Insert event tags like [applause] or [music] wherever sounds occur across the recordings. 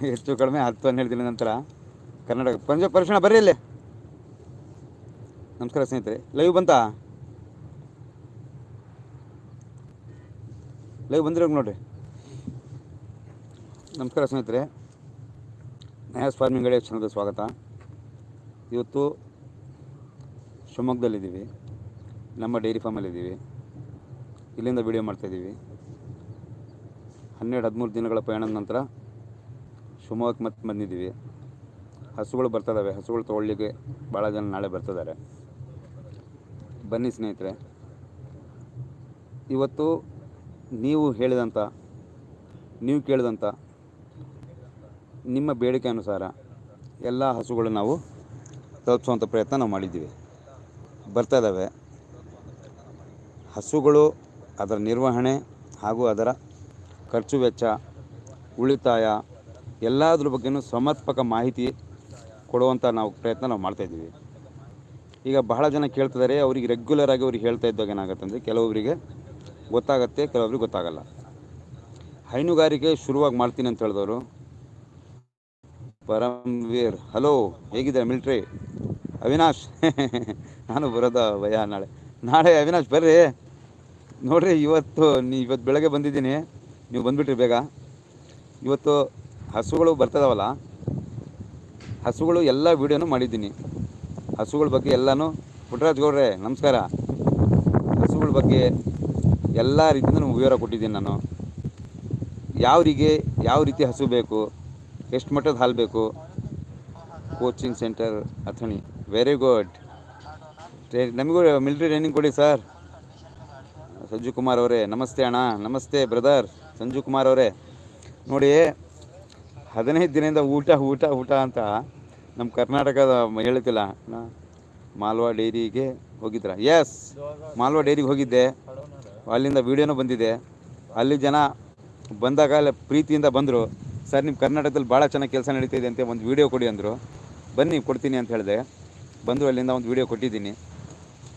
ಹೆಚ್ಚು ಕಡಿಮೆ ಹತ್ತು ಹನ್ನೆರಡು ದಿನ ನಂತರ. ಕರ್ನಾಟಕ ಪಂಜಾಬ್ ಪರೀಕ್ಷಣ ಬರ್ರಿ ಇಲ್ಲಿ. ನಮಸ್ಕಾರ ಸ್ನೇಹಿತರೆ ಲೈವ್ ಬಂತಾ? ಲೈವ್ ಬಂದಿರ ನೋಡ್ರಿ. ನಮಸ್ಕಾರ ಸ್ನೇಹಿತರೆ, ನಯಾಸ್ ಫಾರ್ಮಿಂಗ್ ಗಡಿಯ ಕ್ಷಣದ ಸ್ವಾಗತ. ಇವತ್ತು ಶಿವಮೊಗ್ಗದಲ್ಲಿದ್ದೀವಿ. ನಮ್ಮ ಡೈರಿ ಫಾರ್ಮಲ್ಲಿದ್ದೀವಿ ಇಲ್ಲಿಂದ ವಿಡಿಯೋ ಮಾಡ್ತಾಯಿದ್ದೀವಿ ಹನ್ನೆರಡು ಹದಿಮೂರು ದಿನಗಳ ಪ್ರಯಾಣದ ನಂತರ ಶಿವಮೊಗ್ಗಕ್ಕೆ ಮತ್ತೆ ಬಂದಿದ್ದೀವಿ. ಹಸುಗಳು ಬರ್ತದವೆ. ಹಸುಗಳು ತೊಗೊಳ್ಳಿಕ್ಕೆ ಭಾಳ ಜನ ನಾಳೆ ಬರ್ತಿದ್ದಾರೆ ಬನ್ನಿ ಸ್ನೇಹಿತರೆ. ಇವತ್ತು ನೀವು ಹೇಳಿದಂಥ ನೀವು ಕೇಳಿದಂಥ ನಿಮ್ಮ ಬೇಡಿಕೆ ಅನುಸಾರ ಎಲ್ಲ ಹಸುಗಳು ನಾವು ತಲುಪಿಸುವಂಥ ಪ್ರಯತ್ನ ನಾವು ಮಾಡಿದ್ದೀವಿ. ಬರ್ತಾ ಇದ್ದಾವೆ ಹಸುಗಳು ಅದರ ನಿರ್ವಹಣೆ ಹಾಗೂ ಅದರ ಖರ್ಚು ವೆಚ್ಚ, ಉಳಿತಾಯ ಎಲ್ಲದ್ರ ಬಗ್ಗೆನೂ ಸಮರ್ಪಕ ಮಾಹಿತಿ ಕೊಡುವಂಥ ನಾವು ಪ್ರಯತ್ನ ನಾವು ಮಾಡ್ತಾಯಿದ್ದೀವಿ ಈಗ ಬಹಳ ಜನ ಕೇಳ್ತಿದ್ದಾರೆ, ಅವ್ರಿಗೆ ರೆಗ್ಯುಲರ್ ಆಗಿ ಅವ್ರಿಗೆ ಹೇಳ್ತಾ ಇದ್ದಾಗ ಏನಾಗುತ್ತೆ ಅಂದರೆ ಕೆಲವೊಬ್ಬರಿಗೆ ಗೊತ್ತಾಗತ್ತೆ, ಕೆಲವೊಬ್ರಿಗೆ ಗೊತ್ತಾಗಲ್ಲ. ಹೈನುಗಾರಿಕೆ ಶುರುವಾಗಿ ಮಾಡ್ತೀನಿ ಅಂತ ಹೇಳಿದವರು. ಪರಮ್ವೀರ್ ಹಲೋ ಹೇಗಿದೆ ಮಿಲ್ಟ್ರಿ? ಅವಿನಾಶ್, [laughs] ನಾನು ಬರೋದ ಭಯ ನಾಳೆ. ನಾಳೆ ಅವಿನಾಶ್, ಬರ್ರಿ. ನೋಡ್ರಿ, ಇವತ್ತು ನೀ ಇವತ್ತು ಬೆಳಗ್ಗೆ ಬಂದಿದ್ದೀನಿ. ನೀವು ಬಂದುಬಿಟ್ರಿ ಬೇಗ. ಇವತ್ತು ಹಸುಗಳು ಬರ್ತದವಲ್ಲ, ಹಸುಗಳು ಎಲ್ಲ ವೀಡಿಯೋನು ಮಾಡಿದ್ದೀನಿ. ಹಸುಗಳ ಬಗ್ಗೆ ಎಲ್ಲನೂ ಪುಟ್ಟರಾಜ್ ಗೌಡ್ರೆ, ನಮಸ್ಕಾರ. ಹಸುಗಳ ಬಗ್ಗೆ ಎಲ್ಲ ರೀತಿಯಿಂದ ವಿವರ ಕೊಟ್ಟಿದ್ದೀನಿ ನಾನು. ಯಾವರಿಗೆ ಯಾವ ರೀತಿ ಹಸು ಬೇಕು, ಎಷ್ಟು ಮಟ್ಟದ ಹಾಲು ಬೇಕು coaching centre Athani very good tray ನಮಗೂ ಮಿಲಿಟ್ರಿ ಟ್ರೈನಿಂಗ್ ಕೊಡಿ ಸರ್. ಸಂಜು ಕುಮಾರ್ ಅವರೇ, ನಮಸ್ತೆ ಅಣ್ಣ, ನಮಸ್ತೆ ಬ್ರದರ್, ಸಂಜು ಕುಮಾರ್ ಅವರೇ. ನೋಡಿ ಹದಿನೈದು ದಿನದಿಂದ ಊಟ ಊಟ ಊಟ ಅಂತ ನಮ್ಮ ಕರ್ನಾಟಕದ ಹೇಳ್ತಿಲ್ಲ ಮಾಲ್ವಾ ಡೈರಿಗೆ ಹೋಗಿದ್ರ. ಎಸ್ ಮಾಲ್ವಾ ಡೈರಿಗೆ ಹೋಗಿದ್ದೆ. ಅಲ್ಲಿಂದ ವೀಡಿಯೋನೂ ಬಂದಿದೆ. ಅಲ್ಲಿ ಜನ ಬಂದಾಗ ಪ್ರೀತಿಯಿಂದ ಬಂದರು. ಸರ್ ನಿಮ್ಮ ಕರ್ನಾಟಕದಲ್ಲಿ ಭಾಳ ಚೆನ್ನಾಗಿ ಕೆಲಸ ನಡೀತಿದೆ ಅಂತ ಒಂದು ವೀಡಿಯೋ ಕೊಡಿ ಅಂದರು. ಬನ್ನಿ, ಕೊಡ್ತೀನಿ ಅಂತ ಹೇಳಿದೆ. ಬಂದರು, ಅಲ್ಲಿಂದ ಒಂದು ವೀಡಿಯೋ ಕೊಟ್ಟಿದ್ದೀನಿ.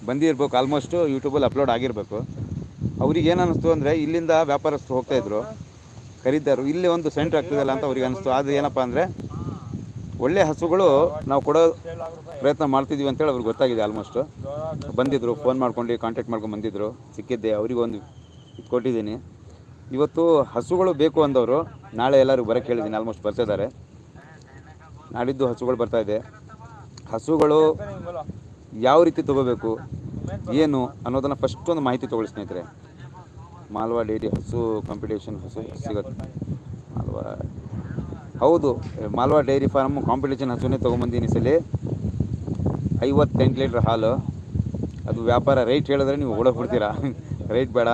ಬಂದಿರ್ಬೇಕು ಆಲ್ಮೋಸ್ಟು ಯೂಟ್ಯೂಬಲ್ಲಿ ಅಪ್ಲೋಡ್ ಆಗಿರಬೇಕು. ಅವ್ರಿಗೆ ಏನು ಅನ್ನಿಸ್ತು ಅಂದರೆ ಇಲ್ಲಿಂದ ವ್ಯಾಪಾರಸ್ಥರು ಹೋಗ್ತಾಯಿದ್ರು ಖರೀದಾರು ಇಲ್ಲಿ ಒಂದು ಸೆಂಟ್ರ್ ಆಗ್ತದಲ್ಲ ಅಂತ ಅವ್ರಿಗೆ ಅನಿಸ್ತು. ಅದು ಏನಪ್ಪ ಅಂದರೆ ಒಳ್ಳೆ ಹಸುಗಳು ನಾವು ಕೊಡೋ ಪ್ರಯತ್ನ ಮಾಡ್ತಿದ್ದೀವಿ ಅಂತೇಳಿ ಅವ್ರಿಗೆ ಗೊತ್ತಾಗಿದೆ ಆಲ್ಮೋಸ್ಟು ಬಂದಿದ್ದರು ಫೋನ್ ಮಾಡ್ಕೊಂಡು ಕಾಂಟ್ಯಾಕ್ಟ್ ಮಾಡ್ಕೊಂಡು ಬಂದಿದ್ದರು ಸಿಕ್ಕಿದ್ದೆ ಅವರಿಗೊಂದು ಇದು ಕೊಟ್ಟಿದ್ದೀನಿ. ಇವತ್ತು ಹಸುಗಳು ಬೇಕು ಅಂದವರು, ನಾಳೆ ಎಲ್ಲರೂ ಬರೋಕ್ಕೆ ಹೇಳಿದ್ದೀನಿ ಆಲ್ಮೋಸ್ಟ್ ಬರ್ತಿದ್ದಾರೆ ನಾಡಿದ್ದು ಹಸುಗಳು ಬರ್ತಾ ಇದೆ. ಹಸುಗಳು ಯಾವ ರೀತಿ ತೊಗೋಬೇಕು, ಏನು ಅನ್ನೋದನ್ನು ಫಸ್ಟ್ ಒಂದು ಮಾಹಿತಿ ತೊಗೊಳ್ಳಿ ಮಾಲ್ವಾ ಡೈರಿ ಹಸು ಕಾಂಪಿಟೇಷನ್ ಹಸು ಸಿಗುತ್ತೆ. ಮಾಲ್ವಾ. ಹೌದು, ಮಾಲ್ವಾ ಡೈರಿ ಫಾರ್ಮ್ ಕಾಂಪಿಟೇಷನ್ ಹಸುನೇ ತೊಗೊಂಬಂದಿನಿ ಸಲ. ಐವತ್ತೆಂಟು ಲೀಟ್ರ್ ಹಾಲು. ಅದು ವ್ಯಾಪಾರ ರೈಟ್ ಹೇಳಿದ್ರೆ ನೀವು ಓಡೋಗ್ಬಿಡ್ತೀರಾ? [laughs] ರೈಟ್ ಬೇಡ.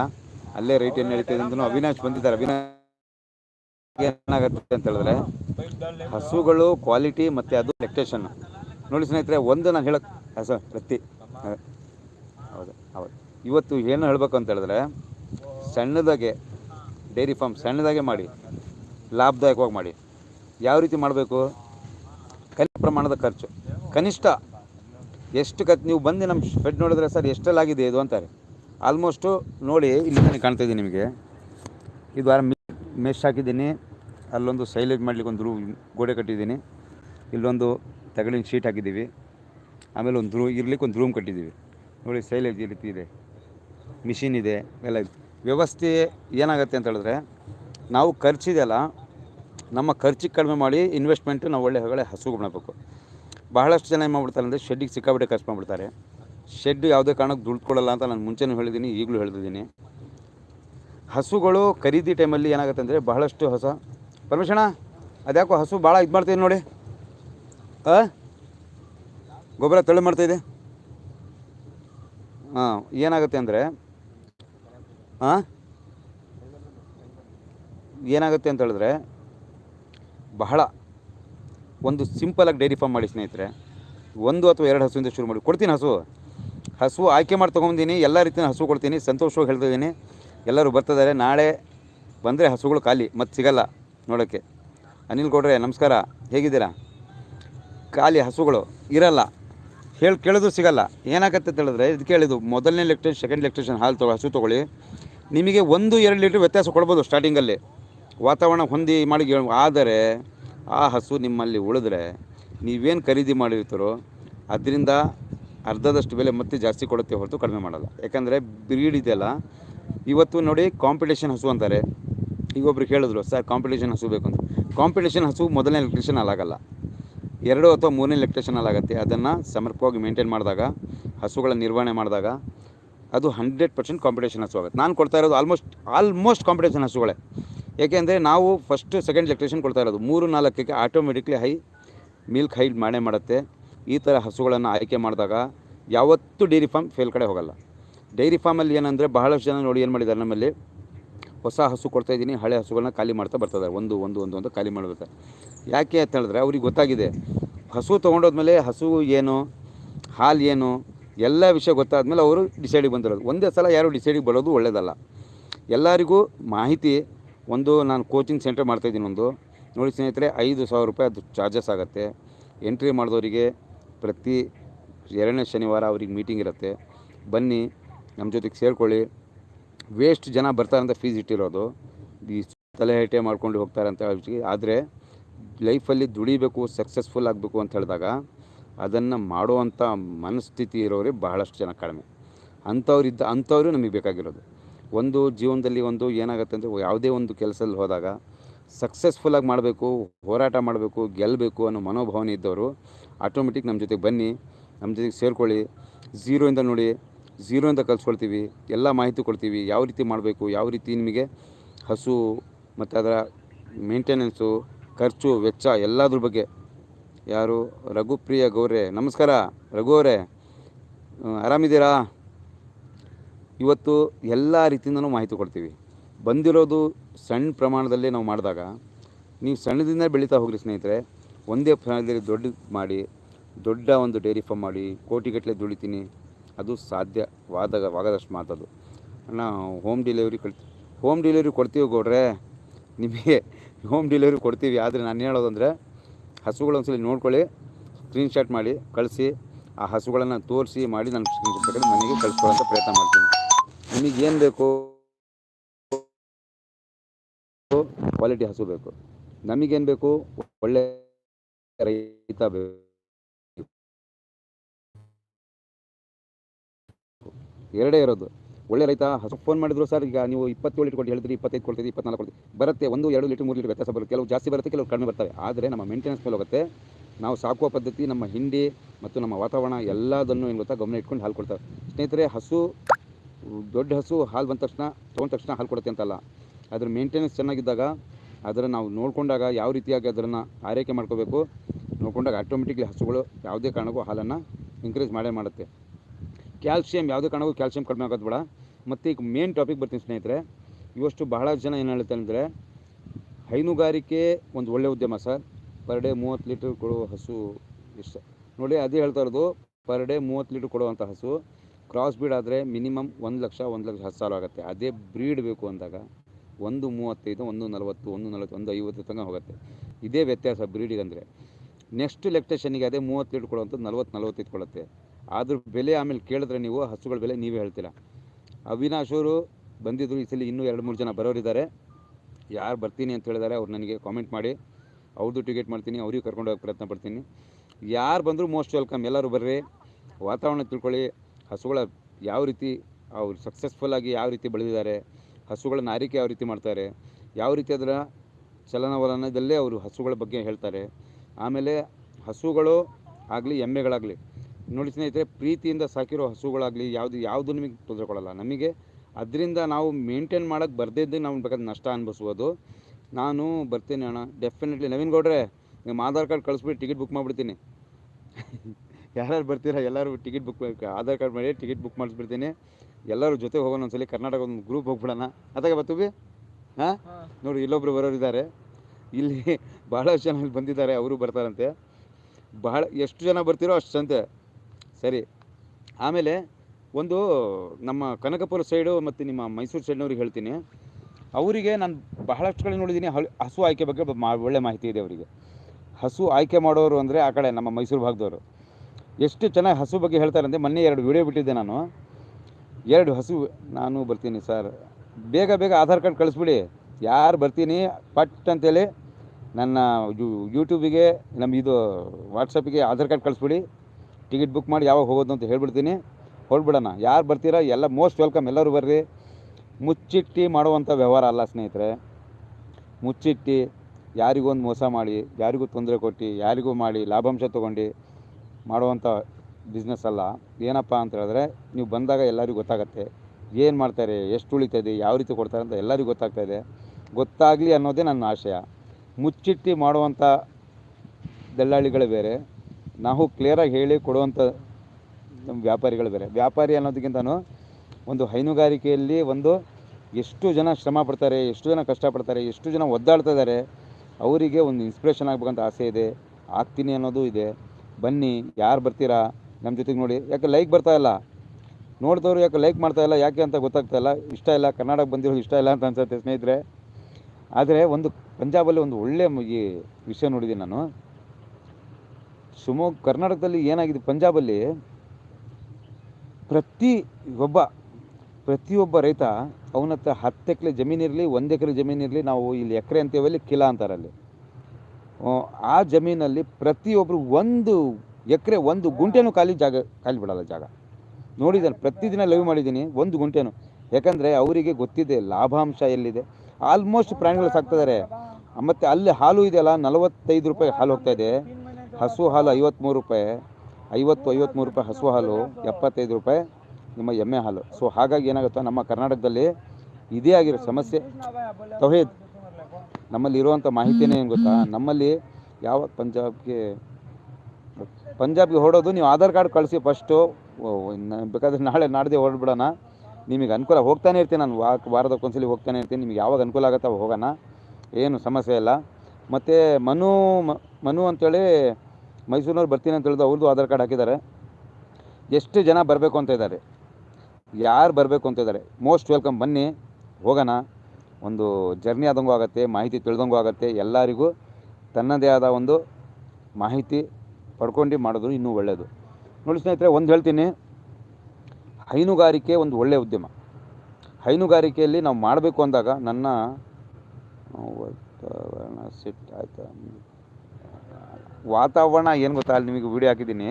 ಅಲ್ಲೇ ರೈಟ್ ಏನು ನಡೀತಿದೆ ಅಂತಲೂ ಅವಿನಾಶ್ ಬಂದಿದ್ದಾರೆ. ಅವಿನಾಶ್ ಏನಾಗುತ್ತೆ ಅಂತ ಹೇಳಿದ್ರೆ, ಹಸುಗಳು ಕ್ವಾಲಿಟಿ ಮತ್ತು ಅದು ಲೆಕ್ಟೇಷನ್ ನೋಡಿ ಸ್ನೇಹಿತರೆ, ಒಂದು ನಾನು ಹೇಳಕ್ಕೆ ಹಸ ಪ್ರತಿ ಹೌದು ಹೌದು. ಇವತ್ತು ಏನು ಹೇಳಬೇಕು ಅಂತ ಹೇಳಿದ್ರೆ ಸಣ್ಣದಾಗೆ, ಡೈರಿ ಫಾರ್ಮ್ ಸಣ್ಣದಾಗೆ ಮಾಡಿ, ಲಾಭದಾಯಕವಾಗಿ ಮಾಡಿ, ಯಾವ ರೀತಿ ಮಾಡಬೇಕು? ಕನಿಷ್ಠ ಪ್ರಮಾಣದ ಖರ್ಚು. ಕನಿಷ್ಠ ಎಷ್ಟು ಖರ್ಚು ನೀವು ಬಂದು ನಮ್ಮ ಶೆಡ್ ನೋಡಿದ್ರೆ ಸರ್ ಎಷ್ಟೆಲ್ಲಾಗಿದೆ ಇದು ಅಂತಾರೆ. ಆಲ್ಮೋಸ್ಟು ನೋಡಿ ಇಲ್ಲಿ ನನಗೆ ಕಾಣ್ತಾ ಇದ್ದೀನಿ ನಿಮಗೆ. ಇದು ವಾರ ಮೆಶ್ ಹಾಕಿದ್ದೀನಿ. ಅಲ್ಲೊಂದು ಸೈಲೇಜ್ ಮಾಡ್ಲಿಕ್ಕೆ ಒಂದು ಗೋಡೆ ಕಟ್ಟಿದ್ದೀನಿ. ಇಲ್ಲೊಂದು ತಗಡಿನ ಶೀಟ್ ಹಾಕಿದ್ದೀವಿ. ಆಮೇಲೆ ಒಂದು ರೂ ಇರ್ಲಿಕ್ಕೆ ಒಂದು ರೂಮ್ ಕಟ್ಟಿದ್ದೀವಿ. ನೋಡಿ ಸೈಲೇಜ್ ಈ ಇದೆ. ಮಿಷಿನ್ ಇದೆ, ಎಲ್ಲ ಇದೆ. ವ್ಯವಸ್ಥೆ ಏನಾಗುತ್ತೆ ಅಂತ ಹೇಳಿದ್ರೆ, ನಾವು ಖರ್ಚಿದೆಯಲ್ಲ, ನಮ್ಮ ಖರ್ಚಿಗೆ ಕಡಿಮೆ ಮಾಡಿ ಇನ್ವೆಸ್ಟ್ಮೆಂಟು ನಾವು ಒಳ್ಳೆ ಒಳ್ಳೆ ಹಸುಗಳು ಮಾಡಬೇಕು ಬಹಳಷ್ಟು ಜನ ಏನು ಮಾಡ್ಬಿಡ್ತಾರೆ ಅಂದರೆ ಶೆಡ್ಡಿಗೆ ಸಿಕ್ಕಾಬಿಟ್ಟೆ ಖರ್ಚು ಮಾಡಿಬಿಡ್ತಾರೆ. ಶೆಡ್ ಯಾವುದೇ ಕಾರಣಕ್ಕೆ ದುಡ್ಡು ಕೊಡಲ್ಲ ಅಂತ ನಾನು ಮುಂಚೆನೂ ಹೇಳಿದ್ದೀನಿ, ಈಗಲೂ ಹೇಳ್ತಿದ್ದೀನಿ. ಹಸುಗಳು ಖರೀದಿ ಟೈಮಲ್ಲಿ ಏನಾಗುತ್ತೆ ಅಂದರೆ ಬಹಳಷ್ಟು ಹೊಸ ಪರಮೇಶಣ್ಣ ಅದ್ಯಾಕೋ ಹಸು ಭಾಳ ಇದು ಮಾಡ್ತೀವಿ ನೋಡಿ. ಹಾಂ ಗೊಬ್ಬರ ತಳ್ಳು ಮಾಡ್ತಾಯಿದೆ ಹಾಂ ಏನಾಗುತ್ತೆ ಅಂದರೆ ಹಾಂ ಏನಾಗುತ್ತೆ ಅಂತ ಹೇಳಿದ್ರೆ, ಬಹಳ ಒಂದು ಸಿಂಪಲಾಗಿ ಡೈರಿ ಫಾರ್ಮ್ ಮಾಡಿ ಸ್ನೇಹಿತರೆ, ಒಂದು ಅಥವಾ ಎರಡು ಹಸುವಿಂದ ಶುರು ಮಾಡಿ. ಕೊಡ್ತೀನಿ ಹಸು. ಹಸು ಆಯ್ಕೆ ಮಾಡಿ ತೊಗೊಂಬಂದೀನಿ, ಎಲ್ಲ ರೀತಿಯ ಹಸು ಕೊಡ್ತೀನಿ, ಸಂತೋಷವಾಗಿ ಹೇಳ್ತಿದ್ದೀನಿ. ಎಲ್ಲರೂ ಬರ್ತಿದ್ದಾರೆ ನಾಳೆ ಬಂದರೆ ಹಸುಗಳು ಖಾಲಿ, ಮತ್ತು ಸಿಗಲ್ಲ ನೋಡೋಕ್ಕೆ. ಅನಿಲ್ ಗೌಡ್ರೆ, ನಮಸ್ಕಾರ. ಹೇಗಿದ್ದೀರಾ? ಖಾಲಿ ಹಸುಗಳು ಇರಲ್ಲ. ಹೇಳಿ ಕೇಳೋದು ಸಿಗಲ್ಲ. ಏನಾಗತ್ತೆ ಅಂತ ಹೇಳಿದ್ರೆ, ಇದು ಕೇಳಿದ್ದು ಮೊದಲನೇ ಲೆಕ್ಟೇಷನ್ ಸೆಕೆಂಡ್ ಲೆಕ್ಟೇಷನ್ ಹಾಲು ತೊಗೊಳ್ಳಿ ಹಸು ತೊಗೊಳ್ಳಿ. ನಿಮಗೆ ಒಂದು, ಎರಡು ಲೀಟ್ರ್ ವ್ಯತ್ಯಾಸ ಕೊಡ್ಬೋದು ಸ್ಟಾರ್ಟಿಂಗಲ್ಲಿ ವಾತಾವರಣ ಹೊಂದಿ ಮಾಡಿ ಆದರೆ ಆ ಹಸು ನಿಮ್ಮಲ್ಲಿ ಉಳಿದ್ರೆ ನೀವೇನು ಖರೀದಿ ಮಾಡಿರ್ತೀರೋ ಅದರಿಂದ ಅರ್ಧದಷ್ಟು ಬೆಲೆ ಮತ್ತೆ ಜಾಸ್ತಿ ಕೊಡುತ್ತೆ ಹೊರತು ಕಡಿಮೆ ಮಾಡಲ್ಲ. ಯಾಕಂದರೆ ಬ್ರೀಡ್ ಇದೆಯಲ್ಲ, ಇವತ್ತು ನೋಡಿ ಕಾಂಪಿಟೇಷನ್ ಹಸು ಅಂತಾರೆ. ಈಗ ಒಬ್ರು ಕೇಳಿದ್ರು ಸರ್ ಕಾಂಪಿಟೇಷನ್ ಹಸು ಬೇಕು ಅಂತ. ಕಾಂಪಿಟೇಷನ್ ಹಸು ಮೊದಲನೇ ಎಲೆಕ್ಟ್ರಿಷನ್ ಅಲ್ಲಾಗಲ್ಲ ಎರಡು ಅಥವಾ ಮೂರನೇ ಎಲೆಕ್ಟ್ರಿಷನ್ ಅಲ್ಲಾಗತ್ತೆ ಅದನ್ನು ಸಮರ್ಪಕವಾಗಿ ಮೇಂಟೈನ್ ಮಾಡಿದಾಗ, ಹಸುಗಳ ನಿರ್ವಹಣೆ ಮಾಡಿದಾಗ ಅದು ಹಂಡ್ರೆಡ್ ಪರ್ಸೆಂಟ್ ಕಾಂಪಿಟೇಷನ್ ಹಸು ಆಗುತ್ತೆ. ನಾನು ಕೊಡ್ತಾ ಇರೋದು ಆಲ್ಮೋಸ್ಟ್ ಆಲ್ಮೋಸ್ಟ್ ಕಾಂಪಿಟೇಷನ್ ಹಸುಗಳೇ. ಏಕೆಂದರೆ ನಾವು ಫಸ್ಟ್ ಸೆಕೆಂಡ್ ಎಲೆಕ್ಟ್ರಿಷನ್ ಕೊಡ್ತಾ ಇರೋದು. ಮೂರು, ನಾಲ್ಕಕ್ಕೆ ಆಟೋಮೆಟಿಕ್ಲಿ ಹೈ ಮಿಲ್ಕ್ ಹೈ ಮಾಡೇ ಮಾಡುತ್ತೆ. ಈ ಥರ ಹಸುಗಳನ್ನು ಆಯ್ಕೆ ಮಾಡಿದಾಗ ಯಾವತ್ತೂ ಡೈರಿ ಫಾರ್ಮ್ ಫೇಲ್ ಕಡೆ ಹೋಗಲ್ಲ. ಡೈರಿ ಫಾರ್ಮಲ್ಲಿ ಏನಂದರೆ ಬಹಳಷ್ಟು ಜನ ನೋಡಿ ಏನು ಮಾಡಿದ್ದಾರೆ ನಮ್ಮಲ್ಲಿ? ಹೊಸ ಹಸು ಕೊಡ್ತಾ ಇದ್ದೀನಿ, ಹಳೆ ಹಸುಗಳನ್ನ ಖಾಲಿ ಮಾಡ್ತಾ ಬರ್ತಾರೆ. ಒಂದು ಒಂದು ಒಂದು ಅಂತ ಖಾಲಿ ಮಾಡಿಬಿಡ್ತಾರೆ ಯಾಕೆ ಅಂತ ಹೇಳಿದ್ರೆ ಅವ್ರಿಗೆ ಗೊತ್ತಾಗಿದೆ. ಹಸು ತೊಗೊಂಡೋದ್ಮೇಲೆ ಹಸು ಏನು, ಹಾಲು ಏನು ಎಲ್ಲ ವಿಷಯ ಗೊತ್ತಾದಮೇಲೆ ಅವರು ಡಿಸೈಡಿಗೆ ಬಂದಿರೋದು. ಒಂದೇ ಸಲ ಯಾರು ಡಿಸೈಡಿಗೆ ಬರೋದು ಒಳ್ಳೆಯದಲ್ಲ ಎಲ್ಲರಿಗೂ ಮಾಹಿತಿ, ಒಂದು ನಾನು ಕೋಚಿಂಗ್ ಸೆಂಟರ್ ಮಾಡ್ತಾಯಿದ್ದೀನಿ ಒಂದು. ನೋಡಿ ಸ್ನೇಹಿತರೆ, ಐದು ಸಾವಿರ ರೂಪಾಯಿ ಅದು ಚಾರ್ಜಸ್ ಆಗುತ್ತೆ. ಎಂಟ್ರಿ ಮಾಡಿದವರಿಗೆ ಪ್ರತಿ ಎರಡನೇ ಶನಿವಾರ ಅವ್ರಿಗೆ ಮೀಟಿಂಗ್ ಇರುತ್ತೆ. ಬನ್ನಿ, ನಮ್ಮ ಜೊತೆಗೆ ಸೇರಿಕೊಳ್ಳಿ. ವೇಸ್ಟ್ ಜನ ಬರ್ತಾರಂತ ಫೀಸ್ ಇಟ್ಟಿರೋದು. ಈ ತಲೆಹರಟೆ ಮಾಡ್ಕೊಂಡು ಹೋಗ್ತಾರೆ ಅಂತ ಆದರೆ ಲೈಫಲ್ಲಿ ದುಡಿಬೇಕು ಸಕ್ಸಸ್ಫುಲ್ ಆಗಬೇಕು ಅಂತ ಹೇಳಿದಾಗ ಅದನ್ನು ಮಾಡುವಂಥ ಮನಸ್ಥಿತಿ ಇರೋರೇ ಬಹಳಷ್ಟು ಜನ ಕಡಿಮೆ. ಅಂಥವ್ರಿದ್ದ ಅಂಥವ್ರು ನಮಗೆ ಬೇಕಾಗಿರೋದು. ಒಂದು ಜೀವನದಲ್ಲಿ ಒಂದು ಏನಾಗುತ್ತೆ ಅಂದರೆ ಯಾವುದೇ ಒಂದು ಕೆಲಸದಲ್ಲಿ ಹೋದಾಗ ಸಕ್ಸಸ್ಫುಲ್ಲಾಗಿ ಮಾಡಬೇಕು, ಹೋರಾಟ ಮಾಡಬೇಕು ಗೆಲ್ಲಬೇಕು ಅನ್ನೋ ಮನೋಭಾವನೆ ಇದ್ದವರು ಆಟೋಮೆಟಿಕ್ ನಮ್ಮ ಜೊತೆಗೆ ಬನ್ನಿ ನಮ್ಮ ಜೊತೆಗೆ ಸೇರ್ಕೊಳ್ಳಿ ಝೀರೋಯಿಂದ ನೋಡಿ ಝೀರೋಯಿಂದ ಕಲಿಸ್ಕೊಳ್ತೀವಿ, ಎಲ್ಲ ಮಾಹಿತಿ ಕೊಡ್ತೀವಿ, ಯಾವ ರೀತಿ ಮಾಡಬೇಕು, ಯಾವ ರೀತಿ ನಿಮಗೆ ಹಸು ಮತ್ತು ಅದರ ಮೇಂಟೆನೆನ್ಸು ಖರ್ಚು, ವೆಚ್ಚ ಎಲ್ಲದ್ರ ಬಗ್ಗೆ ಯಾರು? ರಘುಪ್ರಿಯ ಗೌರೆ ನಮಸ್ಕಾರ, ರಘು ಅವರೆ. ಆರಾಮಿದ್ದೀರಾ? ಇವತ್ತು ಎಲ್ಲ ರೀತಿಯಿಂದನೂ ಮಾಹಿತಿ ಕೊಡ್ತೀವಿ. ಬಂದಿರೋದು ಸಣ್ಣ ಪ್ರಮಾಣದಲ್ಲಿ ನಾವು ಮಾಡಿದಾಗ, ನೀವು ಸಣ್ಣದಿಂದ ಬೆಳೀತಾ ಹೋಗ್ರಿ ಸ್ನೇಹಿತರೆ. ಒಂದೇ ಪ್ರಮಾಣದಲ್ಲಿ ದೊಡ್ಡ ಮಾಡಿ, ದೊಡ್ಡ ಒಂದು ಡೈರಿ ಫಾರ್ಮ್ ಮಾಡಿ, ಕೋಟಿಗಟ್ಟಲೆ ದುಡಿತೀನಿ. ಅದು ಸಾಧ್ಯವಾದಾಗ ವಾಗದಷ್ಟು ಮಾತದು. ಅಣ್ಣ, ಹೋಮ್ ಡೆಲಿವರಿ ಕಳ್ ಹೋಮ್ ಡೆಲಿವರಿ ಕೊಡ್ತೀವಿ ಗೌಡ್ರೆ ನಿಮಗೆ [laughs] ಹೋಮ್ ಡೆಲಿವರಿ ಕೊಡ್ತೀವಿ, ಆದರೆ ನಾನು ಹೇಳೋದಂದರೆ ಹಸುಗಳು ಒಂದ್ಸಲಿ ನೋಡ್ಕೊಳ್ಳಿ ಸ್ಕ್ರೀನ್ಶಾಟ್ ಮಾಡಿ, ಕಳಿಸಿ, ಆ ಹಸುಗಳನ್ನು ತೋರಿಸಿ ಮಾಡಿ ನಾನು ಸ್ಕ್ರೀನ್ಶಾಟ್ ಮನೆಗೆ ಕಳಿಸ್ಕೊಳ್ಳೋಂಥ ಪ್ರಯತ್ನ ಮಾಡ್ತೀನಿ. ನಿಮಗೆ ಏನು ಬೇಕು? ಕ್ವಾಲಿಟಿ ಹಸು ಬೇಕು. ನಮಗೇನು ಬೇಕು? ಒಳ್ಳೆ ರೈತ ಬೇಕು. ಎರಡೇ ಇರೋದು. ಒಳ್ಳೆ ರೈತ ಹಸು ಫೋನ್ ಮಾಡಿದ್ರು ಸರ್ ಈಗ ನೀವು ಇಪ್ಪತ್ತೇಳು ಲೀಟರ್ ಕೊಟ್ಟು ಹೇಳಿದ್ರಿ, ಇಪ್ಪತ್ತೈದು ಕೊಡ್ತೀವಿ ಇಪ್ಪತ್ನಾಲ್ಕು ಕೊಡ್ತೀವಿ ಬರುತ್ತೆ, ಒಂದು, ಎರಡು ಲೀಟರ್ ಮೂರು ಲೀಟರ್ ವ್ಯತ್ಯಾಸ ಬರುತ್ತೆ. ಕೆಲವು ಜಾಸ್ತಿ ಬರುತ್ತೆ, ಕೆಲವು ಕಡಿಮೆ ಬರ್ತವೆ. ಆದರೆ ನಮ್ಮ ಮೇಂಟೆನೆನ್ಸ್ ಮೇಲೆ ಹೋಗುತ್ತೆ. ನಾವು ಸಾಕುವ ಪದ್ಧತಿ, ನಮ್ಮ ಹಿಂಡಿ ಮತ್ತು ನಮ್ಮ ವಾತಾವರಣ ಎಲ್ಲದನ್ನು ಏನು ಗೊತ್ತಾ, ಗಮನ ಇಟ್ಕೊಂಡು ಹಾಲು ಕೊಡ್ತಾರೆ. ಸ್ನೇಹಿತರೆ, ಹಸು, ದೊಡ್ಡ ಹಸು, ಹಾಲು ಬಂದ ತಕ್ಷಣ, ತೊಗೊಂಡ ತಕ್ಷಣ ಹಾಲು ಕೊಡುತ್ತೆ ಅಂತಲ್ಲ. ಅದರ ಮೇಂಟೆನೆನ್ಸ್ ಚೆನ್ನಾಗಿದ್ದಾಗ, ಅದನ್ನು ನಾವು ನೋಡಿಕೊಂಡಾಗ ಯಾವ ರೀತಿಯಾಗಿ ಅದನ್ನು ಆರೈಕೆ ಮಾಡ್ಕೋಬೇಕು, ನೋಡ್ಕೊಂಡಾಗ ಆಟೋಮೆಟಿಕ್ಲಿ ಹಸುಗಳು ಯಾವುದೇ ಕಾರಣಕ್ಕೂ ಹಾಲನ್ನು ಇನ್ಕ್ರೀಸ್ ಮಾಡೇ ಮಾಡುತ್ತೆ. ಕ್ಯಾಲ್ಸಿಯಂ ಯಾವುದೇ ಕಾರಣಕ್ಕೂ ಕ್ಯಾಲ್ಸಿಯಂ ಕಡಿಮೆ ಆಗೋದು ಬೇಡ. ಮತ್ತು ಈಗ ಮೇನ್ ಟಾಪಿಕ್ ಬರ್ತೀನಿ ಸ್ನೇಹಿತರೆ, ಇವಷ್ಟು ಬಹಳ ಜನ ಏನು ಹೇಳ್ತಾರೆ ಅಂದರೆ, ಹೈನುಗಾರಿಕೆ ಒಂದು ಒಳ್ಳೆಯ ಉದ್ಯಮ ಸರ್. ಪರ್ ಡೇ ಮೂವತ್ತು ಲೀಟ್ರ್ ಕೊಡುವ ಹಸು ಇಷ್ಟ. ನೋಡಿ, ಅದೇ ಹೇಳ್ತಾ ಇರೋದು ಪರ್ ಡೇ ಮೂವತ್ತು ಲೀಟ್ರ್ ಕೊಡುವಂಥ ಹಸು ಕ್ರಾಸ್ ಬ್ರೀಡ್ ಆದರೆ ಮಿನಿಮಮ್ ಒಂದು ಲಕ್ಷ ಒಂದು ಲಕ್ಷ ಹತ್ತು ಸಾವಿರ ಆಗುತ್ತೆ. ಅದೇ ಬ್ರೀಡ್ ಬೇಕು ಅಂದಾಗ ಒಂದು ಮೂವತ್ತೈದು, ಒಂದು ನಲವತ್ತು ಒಂದು ನಲವತ್ತು, ಒಂದು ಐವತ್ತು ತನಕ ಹೋಗುತ್ತೆ. ಇದೇ ವ್ಯತ್ಯಾಸ ಬ್ರೀಡಿಗೆ ಅಂದರೆ. ನೆಕ್ಸ್ಟ್ ಲೆಕ್ಟೇಷನಿಗೆ ಅದೇ ಮೂವತ್ತು ಲೀಟ್ರ್ ಕೊಡುವಂಥದ್ದು ನಲವತ್ತು, ನಲ್ವತ್ತೈದು ಕೊಡುತ್ತೆ. ಅದ್ರ ಬೆಲೆ ಆಮೇಲೆ ಕೇಳಿದ್ರೆ ನೀವು ಹಸುಗಳ ಬೆಲೆ ನೀವೇ ಹೇಳ್ತೀರಾ? ಅವಿನಾಶ್ ಅವರು ಬಂದಿದ್ದರು ಈ ಸಲ ಇನ್ನೂ ಎರಡು ಮೂರು ಜನ ಬರೋರಿದ್ದಾರೆ. ಯಾರು ಬರ್ತೀನಿ ಅಂತ ಹೇಳಿದ್ದಾರೆ ಅವ್ರು ನನಗೆ ಕಾಮೆಂಟ್ ಮಾಡಿ. ಅವ್ರದ್ದು ಟಿಕೆಟ್ ಮಾಡ್ತೀನಿ, ಅವ್ರಿಗೆ ಕರ್ಕೊಂಡು ಹೋಗಕ್ಕೆ ಪ್ರಯತ್ನ ಪಡ್ತೀನಿ. ಯಾರು ಬಂದರೂ ಮೋಸ್ಟ್ ವೆಲ್ಕಮ್ ಎಲ್ಲರೂ ಬರ್ರಿ. ವಾತಾವರಣ ತಿಳ್ಕೊಳ್ಳಿ. ಹಸುಗಳ ಯಾವ ರೀತಿ ಅವ್ರು ಸಕ್ಸಸ್ಫುಲ್ಲಾಗಿ ಯಾವ ರೀತಿ ಬೆಳೆದಿದ್ದಾರೆ, ಹಸುಗಳನ್ನ ನಾರಿಕೆ ಯಾವ ರೀತಿ ಮಾಡ್ತಾರೆ, ಯಾವ ರೀತಿ ಅದರ ಚಲನವಲನದಲ್ಲೇ ಅವರು ಹಸುಗಳ ಬಗ್ಗೆ ಹೇಳ್ತಾರೆ. ಆಮೇಲೆ ಹಸುಗಳು ಆಗಲಿ, ಎಮ್ಮೆಗಳಾಗಲಿ ನೋಡಿ ಸ್ನೇಹಿತರೆ ಪ್ರೀತಿಯಿಂದ ಸಾಕಿರೋ ಹಸುಗಳಾಗಲಿ ಯಾವುದು ಯಾವುದು ನಿಮಗೆ ತೊಂದರೆ ಕೊಡಲ್ಲ. ನಮಗೆ ಅದರಿಂದ ನಾವು ಮೇಂಟೈನ್ ಮಾಡೋಕ್ಕೆ ಬರದೇ ಇದ್ದಾಗ ನಾವು ಬೇಕಾದ್ರೆ ನಷ್ಟ ಅನುಭವಿಸ್ಬೋದು. ನಾನು ಬರ್ತೀನಿ ಅಣ್ಣ. ಡೆಫಿನೆಟ್ಲಿ ನವೀನ್ ಗೌಡ್ರೆ ನಿಮ್ಮ ಆಧಾರ್ ಕಾರ್ಡ್ ಕಳಿಸ್ಬಿಟ್ಟು ಟಿಕೆಟ್ ಬುಕ್ ಮಾಡಿಬಿಡ್ತೀನಿ. ಯಾರ್ಯಾರು ಬರ್ತೀರಾ ಎಲ್ಲರೂ ಟಿಕೆಟ್ ಬುಕ್ ಆಧಾರ್ ಕಾರ್ಡ್ ಮಾಡಿ ಟಿಕೆಟ್ ಬುಕ್ ಮಾಡಿಸ್ಬಿಡ್ತೀನಿ. ಎಲ್ಲರೂ ಜೊತೆ ಹೋಗೋಣ ಒಂದ್ಸಲಿ. ಕರ್ನಾಟಕ ಒಂದು ಗ್ರೂಪ್ ಹೋಗ್ಬಿಡೋಣ. ಅದಾಗ ಬರ್ತುಬಿ ಹಾಂ? ನೋಡಿ ಇಲ್ಲೊಬ್ರು ಬರೋರಿದ್ದಾರೆ. ಇಲ್ಲಿ [laughs] ಬಹಳಷ್ಟು ಜನ ಇಲ್ಲಿ ಬಂದಿದ್ದಾರೆ. ಅವರು ಬರ್ತಾರಂತೆ. ಬಹಳ ಎಷ್ಟು ಜನ ಬರ್ತೀರೋ ಅಷ್ಟು ಸಂತೆ ಸರಿ. ಆಮೇಲೆ ಒಂದು ನಮ್ಮ ಕನಕಪುರ ಸೈಡು ಮತ್ತು ನಿಮ್ಮ ಮೈಸೂರು ಸೈಡ್ನವ್ರಿಗೆ ಹೇಳ್ತೀನಿ. ಅವರಿಗೆ ನಾನು ಬಹಳಷ್ಟು ಕಡೆ ನೋಡಿದ್ದೀನಿ ಹಸು ಆಯ್ಕೆ ಬಗ್ಗೆ ಮಾ, ಒಳ್ಳೆ ಮಾಹಿತಿ ಇದೆ ಅವರಿಗೆ. ಹಸು ಆಯ್ಕೆ ಮಾಡೋರು ಅಂದರೆ ಆ ಕಡೆ ನಮ್ಮ ಮೈಸೂರು ಭಾಗದವರು. ಎಷ್ಟು ಚೆನ್ನಾಗಿ ಹಸು ಬಗ್ಗೆ ಹೇಳ್ತಾರಂತೆ ಮೊನ್ನೆ ಎರಡು ವಿಡಿಯೋ ಬಿಟ್ಟಿದ್ದೆ ನಾನು. ಎರಡು ಹಸು, ನಾನು ಬರ್ತೀನಿ ಸರ್. ಬೇಗ ಬೇಗ ಆಧಾರ್ ಕಾರ್ಡ್ ಕಳಿಸ್ಬಿಡಿ. ಯಾರು ಬರ್ತೀನಿ ಪಟ್ ಅಂತೇಳಿ ನನ್ನ ಯೂಟ್ಯೂಬಿಗೆ ನಮ್ಮ ಇದು ವಾಟ್ಸಪ್ಪಿಗೆ ಆಧಾರ್ ಕಾರ್ಡ್ ಕಳಿಸ್ಬಿಡಿ. ಟಿಕೆಟ್ ಬುಕ್ ಮಾಡಿ ಯಾವಾಗ ಹೋಗೋದು ಅಂತ ಹೇಳ್ಬಿಡ್ತೀನಿ. ಹೊರಡ್ಬಿಡೋಣ ಯಾರು ಬರ್ತೀರಾ? ಎಲ್ಲ ಮೋಸ್ಟ್ ವೆಲ್ಕಮ್ ಎಲ್ಲರೂ ಬರ್ರಿ. ಮುಚ್ಚಿಟ್ಟು ಮಾಡುವಂಥ ವ್ಯವಹಾರ ಅಲ್ಲ ಸ್ನೇಹಿತರೆ. ಮುಚ್ಚಿಟ್ಟು, ಯಾರಿಗೂ ಒಂದು ಮೋಸ ಮಾಡಿ, ಯಾರಿಗೂ ತೊಂದರೆ ಕೊಟ್ಟು, ಯಾರಿಗೂ ಮಾಡಿ, ಲಾಭಾಂಶ ತೊಗೊಂಡು ಮಾಡುವಂಥ ಬಿಸ್ನೆಸ್ ಅಲ್ಲ. ಏನಪ್ಪ ಅಂತ ಹೇಳಿದ್ರೆ, ನೀವು ಬಂದಾಗ ಎಲ್ಲರಿಗೂ ಗೊತ್ತಾಗತ್ತೆ. ಏನು ಮಾಡ್ತಾರೆ, ಎಷ್ಟು ಉಳಿತದೆ ಯಾವ ರೀತಿ ಕೊಡ್ತಾರೆ ಅಂತ ಎಲ್ಲರಿಗೂ ಗೊತ್ತಾಗ್ತಾ ಇದೆ. ಗೊತ್ತಾಗಲಿ ಅನ್ನೋದೇ ನನ್ನ ಆಶಯ. ಮುಚ್ಚಿಟ್ಟು ಮಾಡುವಂಥ ದಲ್ಲಾಳಿಗಳೇ ಬೇರೆ. ನಾವು ಕ್ಲಿಯರಾಗಿ ಹೇಳಿ ಕೊಡುವಂಥ ನಮ್ಮ ವ್ಯಾಪಾರಿಗಳು ಬೇರೆ. ವ್ಯಾಪಾರಿ ಅನ್ನೋದಕ್ಕಿಂತನೂ ಒಂದು ಹೈನುಗಾರಿಕೆಯಲ್ಲಿ ಒಂದು ಎಷ್ಟು ಜನ ಶ್ರಮ ಪಡ್ತಾರೆ, ಎಷ್ಟು ಜನ ಕಷ್ಟಪಡ್ತಾರೆ ಎಷ್ಟು ಜನ ಒದ್ದಾಡ್ತಾ ಇದ್ದಾರೆ, ಅವರಿಗೆ ಒಂದು ಇನ್ಸ್ಪಿರೇಷನ್ ಆಗಬೇಕಂತ ಆಸೆ ಇದೆ, ಆಗ್ತೀನಿ ಅನ್ನೋದು ಇದೆ. ಬನ್ನಿ, ಯಾರು ಬರ್ತೀರಾ ನಮ್ಮ ಜೊತೆಗೆ ನೋಡಿ. ಯಾಕೆ ಲೈಕ್ ಬರ್ತಾ ಇಲ್ಲ? ನೋಡಿದವರು ಯಾಕೆ ಲೈಕ್ ಮಾಡ್ತಾ ಇಲ್ಲ? ಯಾಕೆ ಅಂತ ಗೊತ್ತಾಗ್ತಾ ಇಲ್ಲ. ಇಷ್ಟ ಇಲ್ಲ ಕರ್ನಾಟಕ ಬಂದಿರೋ ಇಷ್ಟ ಇಲ್ಲ ಅಂತ ಅನ್ಸುತ್ತೆ ಸ್ನೇಹಿತರೆ. ಆದರೆ ಒಂದು ಪಂಜಾಬಲ್ಲಿ ಒಂದು ಒಳ್ಳೆಯ ಈ ವಿಷಯ ನೋಡಿದ್ದೀನಿ ನಾನು. ಶಿವಮೊಗ್ಗ ಕರ್ನಾಟಕದಲ್ಲಿ ಏನಾಗಿದೆ? ಪಂಜಾಬಲ್ಲಿ ಪ್ರತಿ ಒಬ್ಬ ಪ್ರತಿಯೊಬ್ಬ ರೈತ ಅವನ ಹತ್ರ ಹತ್ತು ಎಕರೆ ಜಮೀನಿರಲಿ ಒಂದು ಎಕರೆ ಜಮೀನಿರಲಿ ನಾವು ಇಲ್ಲಿ ಎಕರೆ ಅಂತೀವಲ್ಲಿ ಕಿಲಾ ಅಂತಾರಲ್ಲಿ. ಆ, ಜಮೀನಲ್ಲಿ ಪ್ರತಿಯೊಬ್ಬರು ಒಂದು ಎಕರೆ ಒಂದು ಗುಂಟೆನೂ ಖಾಲಿ ಜಾಗ ಖಾಲಿ ಬಿಡಲ್ಲ ಜಾಗ. ನೋಡಿದ್ದಾನೆ ಪ್ರತಿದಿನ ಲೈವ್ ಮಾಡಿದ್ದೀನಿ ಒಂದು ಗುಂಟೆನೂ. ಯಾಕಂದರೆ ಅವರಿಗೆ ಗೊತ್ತಿದೆ ಲಾಭಾಂಶ ಎಲ್ಲಿದೆ. ಆಲ್ಮೋಸ್ಟ್ ಪ್ರಾಣಿಗಳು ಸಾಕ್ತಿದ್ದಾರೆ ಮತ್ತು ಅಲ್ಲಿ ಹಾಲು ಇದೆಯಲ್ಲ ನಲವತ್ತೈದು ರೂಪಾಯಿ ಹಾಲು ಹೋಗ್ತಾ ಇದೆ. ಹಸು ಹಾಲು ಐವತ್ತ್ಮೂರು ರೂಪಾಯಿ, ಐವತ್ತು ಐವತ್ತ್ಮೂರು ರೂಪಾಯಿ ಹಸು ಹಾಲು, ಎಪ್ಪತ್ತೈದು ರೂಪಾಯಿ ನಿಮ್ಮ ಎಮ್ಮೆ ಹಾಲು. ಸೊ ಹಾಗಾಗಿ ಏನಾಗುತ್ತೆ ನಮ್ಮ ಕರ್ನಾಟಕದಲ್ಲಿ ಇದೇ ಆಗಿರೋ ಸಮಸ್ಯೆ. ತೌಹೀದ್, ನಮ್ಮಲ್ಲಿ ಇರುವಂಥ ಮಾಹಿತಿನೇ ಏನು ಗೊತ್ತಾ? ನಮ್ಮಲ್ಲಿ ಯಾವ ಪಂಜಾಬ್ಗೆ ಪಂಜಾಬ್ಗೆ ಹೊರಡೋದು ನೀವು ಆಧಾರ್ ಕಾರ್ಡ್ ಕಳಿಸಿ ಫಸ್ಟು ಬೇಕಾದ್ರೆ ನಾಳೆ ನಾಡ್ದೆ ಹೊರಡ್ಬಿಡೋಣ. ನಿಮಗೆ ಅನುಕೂಲ ಹೋಗ್ತಾನೆ ಇರ್ತೀನಿ ನಾನು ವಾ ವಾರದಕ್ಕೊಂದ್ಸಲಿ ಹೋಗ್ತಾನೆ ಇರ್ತೀನಿ. ನಿಮಗೆ ಯಾವಾಗ ಅನುಕೂಲ ಆಗುತ್ತೋ ಹೋಗೋಣ. ಏನು ಸಮಸ್ಯೆ ಇಲ್ಲ. ಮತ್ತು ಮನು ಮನು ಅಂತೇಳಿ ಮೈಸೂರಿನವ್ರು ಬರ್ತೀನಿ ಅಂತ ಹೇಳಿದ್ರು ಅವ್ರದ್ದು ಆಧಾರ್ ಕಾರ್ಡ್ ಹಾಕಿದ್ದಾರೆ. ಎಷ್ಟು ಜನ ಬರಬೇಕು ಅಂತ ಇದ್ದಾರೆ? ಯಾರು ಬರಬೇಕು ಅಂತ ಇದ್ದಾರೆ? ಮೋಸ್ಟ್ ವೆಲ್ಕಮ್, ಬನ್ನಿ, ಹೋಗೋಣ. ಒಂದು ಜರ್ನಿ ಆದಂಗೂ ಆಗುತ್ತೆ, ಮಾಹಿತಿ ತಿಳಿದಂಗೂ ಆಗುತ್ತೆ, ಎಲ್ಲರಿಗೂ ತನ್ನದೇ ಆದ ಒಂದು ಮಾಹಿತಿ ಪಡ್ಕೊಂಡು ಮಾಡೋದು ಇನ್ನೂ ಒಳ್ಳೆಯದು ನೋಡಿ ಸ್ನೇಹಿತರೆ, ಒಂದು ಹೇಳ್ತೀನಿ. ಹೈನುಗಾರಿಕೆ ಒಂದು ಒಳ್ಳೆಯ ಉದ್ಯಮ. ಹೈನುಗಾರಿಕೆಯಲ್ಲಿ ನಾವು ಮಾಡಬೇಕು ಅಂದಾಗ ನನ್ನ ಸಿಟ್ ಆಯ್ತಾ ವಾತಾವರಣ ಏನು ಗೊತ್ತಾ? ಅಲ್ಲಿ ನಿಮಗೆ ವೀಡಿಯೋ ಹಾಕಿದ್ದೀನಿ.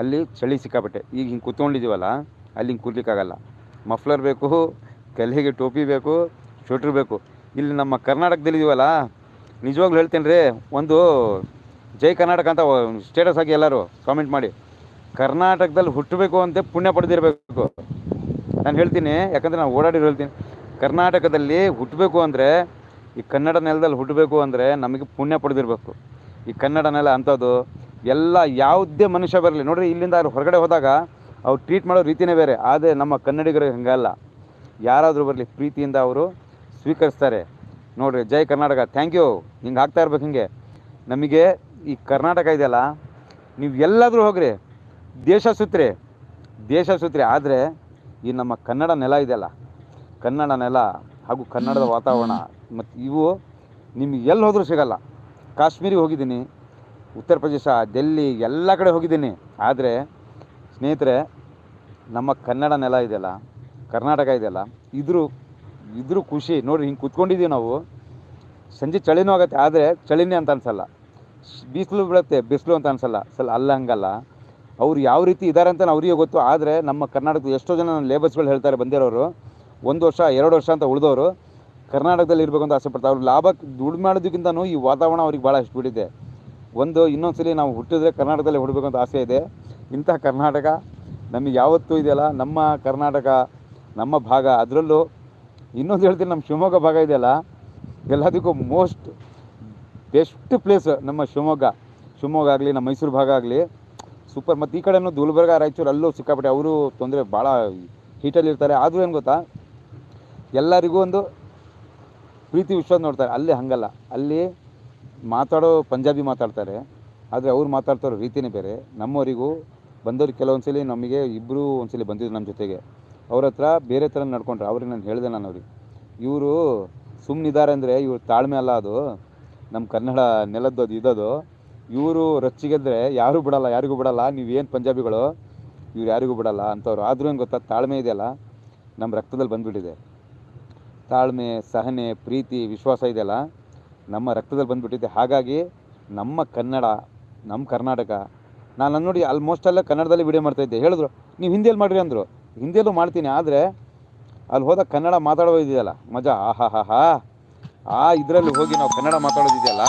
ಅಲ್ಲಿ ಚಳಿ ಸಿಕ್ಕಾಪಟ್ಟೆ. ಈಗ ಹಿಂಗೆ ಕೂತ್ಕೊಂಡಿದ್ದೀವಲ್ಲ ಅಲ್ಲಿ ಹಿಂಗೆ ಕೂರ್ಲಿಕ್ಕಾಗಲ್ಲ. ಮಫ್ಲರ್ ಬೇಕು ಕಲೆಗೆ ಟೋಪಿ ಬೇಕು ಸ್ವೆಟ್ರ್ ಬೇಕು. ಇಲ್ಲಿ ನಮ್ಮ ಕರ್ನಾಟಕದಲ್ಲಿದ್ದೀವಲ್ಲ ನಿಜವಾಗ್ಲೂ ಹೇಳ್ತೇನೆ ರೀ, ಒಂದು ಜೈ ಕರ್ನಾಟಕ ಅಂತ ಸ್ಟೇಟಸ್ ಹಾಕಿ ಎಲ್ಲರೂ ಕಾಮೆಂಟ್ ಮಾಡಿ. ಕರ್ನಾಟಕದಲ್ಲಿ ಹುಟ್ಟಬೇಕು ಅಂತ ಪುಣ್ಯ ಪಡೆದಿರಬೇಕು. ನಾನು ಹೇಳ್ತೀನಿ, ಯಾಕಂದರೆ ನಾನು ಓಡಾಡಿ ಹೇಳ್ತೀನಿ. ಕರ್ನಾಟಕದಲ್ಲಿ ಹುಟ್ಟಬೇಕು ಅಂದರೆ, ಈ ಕನ್ನಡ ನೆಲದಲ್ಲಿ ಹುಟ್ಟಬೇಕು ಅಂದರೆ ನಮಗೆ ಪುಣ್ಯ ಪಡೆದಿರಬೇಕು. ಈ ಕನ್ನಡ ನೆಲ ಅಂಥದ್ದು, ಎಲ್ಲ ಯಾವುದೇ ಮನುಷ್ಯ ಬರಲಿ. ನೋಡಿರಿ, ಇಲ್ಲಿಂದ ಅವ್ರು ಹೊರಗಡೆ ಹೋದಾಗ ಅವ್ರು ಟ್ರೀಟ್ ಮಾಡೋ ರೀತಿನೇ ಬೇರೆ. ಆದರೆ ನಮ್ಮ ಕನ್ನಡಿಗರು ಹಂಗಲ್ಲ. ಯಾರಾದರೂ ಬರಲಿ, ಪ್ರೀತಿಯಿಂದ ಅವರು ಸ್ವೀಕರಿಸ್ತಾರೆ. ನೋಡಿರಿ, ಜೈ ಕರ್ನಾಟಕ. ಥ್ಯಾಂಕ್ ಯು ಹಿಂಗೆ ಆಗ್ತಾ ಇರ್ಬೇಕು ಹಿಂಗೆ. ನಮಗೆ ಈ ಕರ್ನಾಟಕ ಇದೆಯಲ್ಲ, ನೀವು ಎಲ್ಲಾದರೂ ಹೋಗ್ರಿ. ದೇಶ ಸುತ್ರಿ ದೇಶ ಸುತ್ರಿ ಆದರೆ ಈ ನಮ್ಮ ಕನ್ನಡ ನೆಲ ಇದೆಯಲ್ಲ, ಕನ್ನಡ ನೆಲ ಹಾಗೂ ಕನ್ನಡದ ವಾತಾವರಣ ಮತ್ತು ಇವು ನಿಮ್ಗೆ ಎಲ್ಲಿ ಹೋದರೂ ಸಿಗಲ್ಲ. ಕಾಶ್ಮೀರಿಗೆ ಹೋಗಿದ್ದೀನಿ. ಉತ್ತರ ಪ್ರದೇಶ ಡೆಲ್ಲಿ ಎಲ್ಲ ಕಡೆ ಹೋಗಿದ್ದೀನಿ. ಆದರೆ ಸ್ನೇಹಿತರೆ, ನಮ್ಮ ಕನ್ನಡ ನೆಲ ಇದೆಯಲ್ಲ, ಕರ್ನಾಟಕ ಇದೆಯಲ್ಲ, ಇದ್ರ ಇದ್ರ ಖುಷಿ. ನೋಡಿ, ಹಿಂಗೆ ಕುತ್ಕೊಂಡಿದ್ದೀವಿ ನಾವು. ಸಂಜೆ ಚಳಿನೂ ಆಗುತ್ತೆ, ಆದರೆ ಚಳಿನೇ ಅಂತ ಅನ್ಸಲ್ಲ. ಬಿಸಿಲು ಬೀಳುತ್ತೆ, ಬಿಸಿಲು ಅಂತ ಅನ್ಸಲ್ಲ. ಸಲ, ಅಲ್ಲ, ಹಂಗಲ್ಲ. ಅವ್ರು ಯಾವ ರೀತಿ ಇದ್ದಾರೆ ಅಂತ ಅವರಿಗೆ ಗೊತ್ತು. ಆದರೆ ನಮ್ಮ ಕರ್ನಾಟಕದ ಎಷ್ಟೋ ಜನ ಲೇಬರ್ಸ್ಗಳು ಹೇಳ್ತಾರೆ, ಬಂದಿರೋರು. ಒಂದು ವರ್ಷ, ಎರಡು ವರ್ಷ ಅಂತ ಉಳಿದವರು ಕರ್ನಾಟಕದಲ್ಲಿ ಇರಬೇಕು ಅಂತ ಆಸೆ ಪಡ್ತಾರೆ ಅವ್ರು ಲಾಭ ದುಡ್ಡು ಮಾಡೋದಕ್ಕಿಂತನೂ ಈ ವಾತಾವರಣ ಅವ್ರಿಗೆ ಭಾಳ ಇಷ್ಟ ಬಿಟ್ಟಿದೆ. ಒಂದು, ಇನ್ನೊಂದ್ಸಲಿ ನಾವು ಹುಟ್ಟಿದ್ರೆ ಕರ್ನಾಟಕದಲ್ಲಿ ಹುಡಬೇಕು ಅಂತ ಆಸೆ ಇದೆ. ಇಂಥ ಕರ್ನಾಟಕ ನಮಗೆ ಯಾವತ್ತೂ ಇದೆಯಲ್ಲ, ನಮ್ಮ ಕರ್ನಾಟಕ, ನಮ್ಮ ಭಾಗ ಅದರಲ್ಲೂ ಇನ್ನೊಂದು ಹೇಳ್ತೀನಿ, ನಮ್ಮ ಶಿವಮೊಗ್ಗ ಭಾಗ ಇದೆಯಲ್ಲ, ಎಲ್ಲದಕ್ಕೂ ಮೋಸ್ಟ್ ಬೆಸ್ಟ್ ಪ್ಲೇಸ್ ನಮ್ಮ ಶಿವಮೊಗ್ಗ. ಶಿವಮೊಗ್ಗ ಆಗಲಿ, ನಮ್ಮ ಮೈಸೂರು ಭಾಗ ಆಗಲಿ ಸೂಪರ್ ಮತ್ತು ಈ ಕಡೆನೂ ಗುಲ್ಬರ್ಗ ರಾಯಚೂರು ಅಲ್ಲೂ ಸಿಕ್ಕಾಪಟ್ಟೆ ಅವರು ತೊಂದರೆ ಭಾಳ ಹೀಟಲ್ಲಿರ್ತಾರೆ ಆದರೂ ಏನು ಗೊತ್ತಾ, ಎಲ್ಲರಿಗೂ ಒಂದು ಪ್ರೀತಿ ವಿಶ್ವಾಸ ನೋಡ್ತಾರೆ. ಅಲ್ಲಿ ಹಂಗಲ್ಲ. ಅಲ್ಲಿ ಮಾತಾಡೋ ಪಂಜಾಬಿ ಮಾತಾಡ್ತಾರೆ. ಆದರೆ ಅವ್ರು ಮಾತಾಡ್ತಾರೋ ರೀತಿನೇ ಬೇರೆ. ನಮ್ಮವರಿಗೂ ಬಂದವ್ರಿಗೆ ಕೆಲವೊಂದು ಸಲ ನಮಗೆ ಇಬ್ಬರು ಒಂದ್ಸಲಿ ಬಂದಿದ್ರು ನಮ್ಮ ಜೊತೆಗೆ. ಅವ್ರ ಹತ್ರ ಬೇರೆ ಥರ ನಡ್ಕೊಂಡ್ರೆ. ಅವ್ರಿಗೆ ನಾನು ಹೇಳಿದೆ ನಾನು ಅವ್ರಿಗೆ. ಇವರು ಸುಮ್ಮನಿದ್ದಾರೆ ಅಂದರೆ ಇವ್ರ ತಾಳ್ಮೆ ಅಲ್ಲ ಅದು. ನಮ್ಮ ಕನ್ನಡ ನೆಲದ್ದು ಅದು ಇದ್ದದು ಇವರು ರೊಚ್ಚಿಗೆದ್ರೆ ಯಾರೂ ಬಿಡಲ್ಲ, ಯಾರಿಗೂ ಬಿಡಲ್ಲ. ನೀವೇನು ಪಂಜಾಬಿಗಳು? ಇವ್ರು ಯಾರಿಗೂ ಬಿಡಲ್ಲ ಅಂಥವ್ರು ಆದರೂ ಏನು ಗೊತ್ತಾ? ತಾಳ್ಮೆ ಇದೆಯಲ್ಲ. ನಮ್ಮ ರಕ್ತದಲ್ಲಿ ಬಂದುಬಿಟ್ಟಿದೆ. ತಾಳ್ಮೆ, ಸಹನೆ, ಪ್ರೀತಿ, ವಿಶ್ವಾಸ ಇದೆಯಲ್ಲ ನಮ್ಮ ರಕ್ತದಲ್ಲಿ ಬಂದುಬಿಟ್ಟಿದೆ. ಹಾಗಾಗಿ ನಮ್ಮ ಕನ್ನಡ, ನಮ್ಮ ಕರ್ನಾಟಕ, ನಾನು ನೋಡಿ ಆಲ್ಮೋಸ್ಟ್ ಎಲ್ಲ ಕನ್ನಡದಲ್ಲಿ ವಿಡಿಯೋ ಮಾಡ್ತಾಯಿದ್ದೆ ಹೇಳಿದ್ರು, ನೀವು ಹಿಂದಿಯಲ್ಲಿ ಮಾಡಿರಿ ಅಂದರು. ಹಿಂದಿಯಲ್ಲೂ ಮಾಡ್ತೀನಿ, ಆದರೆ ಅಲ್ಲಿ ಹೋದಾಗ ಕನ್ನಡ ಮಾತಾಡೋ ಇದೆಯಲ್ಲ, ಮಜಾ ಆಹಾ ಹಾ ಹಾ ಆ ಇದರಲ್ಲಿ ಹೋಗಿ ನಾವು ಕನ್ನಡ ಮಾತಾಡೋದಿದೆಯಲ್ಲ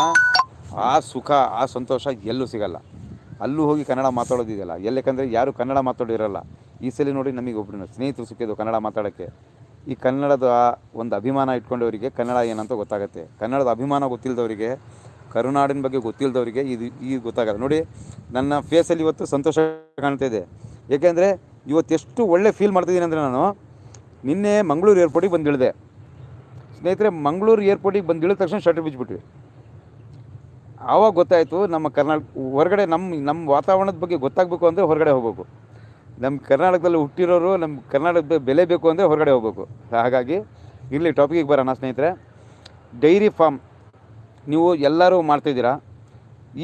ಆ ಸುಖ, ಆ ಸಂತೋಷ ಎಲ್ಲೂ ಸಿಗಲ್ಲ. ಅಲ್ಲೂ ಹೋಗಿ ಕನ್ನಡ ಮಾತಾಡೋದಿದೆಯಲ್ಲ ಎಲ್ಲಕ್ಕಂದರೆ ಯಾರು ಕನ್ನಡ ಮಾತಾಡಿರಲ್ಲ. ಈ ಸಲ ನೋಡಿ ನಮಗೆ ಒಬ್ಬರು ಸ್ನೇಹಿತರು ಸಿಕ್ಕಿದ್ದು ಕನ್ನಡ ಮಾತಾಡೋಕ್ಕೆ. ಈ ಕನ್ನಡದ ಒಂದು ಅಭಿಮಾನ ಇಟ್ಕೊಂಡವರಿಗೆ ಕನ್ನಡ ಏನಂತ ಗೊತ್ತಾಗುತ್ತೆ. ಕನ್ನಡದ ಅಭಿಮಾನ ಗೊತ್ತಿಲ್ಲದವರಿಗೆ ಕರುನಾಡಿನ ಬಗ್ಗೆ ಗೊತ್ತಿಲ್ಲದವರಿಗೆ ಇದು ಈಗ ಗೊತ್ತಾಗಲ್ಲ. ನೋಡಿ, ನನ್ನ ಫೇಸಲ್ಲಿ ಇವತ್ತು ಸಂತೋಷ ಕಾಣ್ತಾ ಇದೆ. ಏಕೆಂದರೆ ಇವತ್ತು ಎಷ್ಟು ಒಳ್ಳೆ ಫೀಲ್ ಮಾಡ್ತಿದ್ದೀನಿ ಅಂದರೆ ನಾನು ನಿನ್ನೆ ಮಂಗಳೂರು ಏರ್ಪೋರ್ಟಿಗೆ ಬಂದು ಇಳಿದೆ ಸ್ನೇಹಿತರೆ, ಮಂಗಳೂರು ಏರ್ಪೋರ್ಟಿಗೆ ಬಂದು ಇಳಿದ ತಕ್ಷಣ ಶರ್ಟ್ ಬಿಚ್ಚಿಬಿಟ್ವಿ. ಆವಾಗ ಗೊತ್ತಾಯಿತು ನಮ್ಮ ಕರ್ನಾಟಕ, ಹೊರಗಡೆ ನಮ್ಮ ನಮ್ಮ ವಾತಾವರಣದ ಬಗ್ಗೆ ಗೊತ್ತಾಗಬೇಕು ಅಂದರೆ ಹೊರಗಡೆ ಹೋಗ್ಬೇಕು. ನಮ್ಮ ಕರ್ನಾಟಕದಲ್ಲಿ ಹುಟ್ಟಿರೋರು ನಮ್ಮ ಕರ್ನಾಟಕದ ಬೆಲೆ ಬೇಕು ಅಂದರೆ ಹೊರಗಡೆ ಹೋಗ್ಬೇಕು. ಹಾಗಾಗಿ ಇಲ್ಲಿ ಟಾಪಿಕಿಗೆ ಬರೋಣ ಸ್ನೇಹಿತರೆ. ಡೈರಿ ಫಾರ್ಮ್ ನೀವು ಎಲ್ಲರೂ ಮಾಡ್ತಿದ್ದೀರಾ?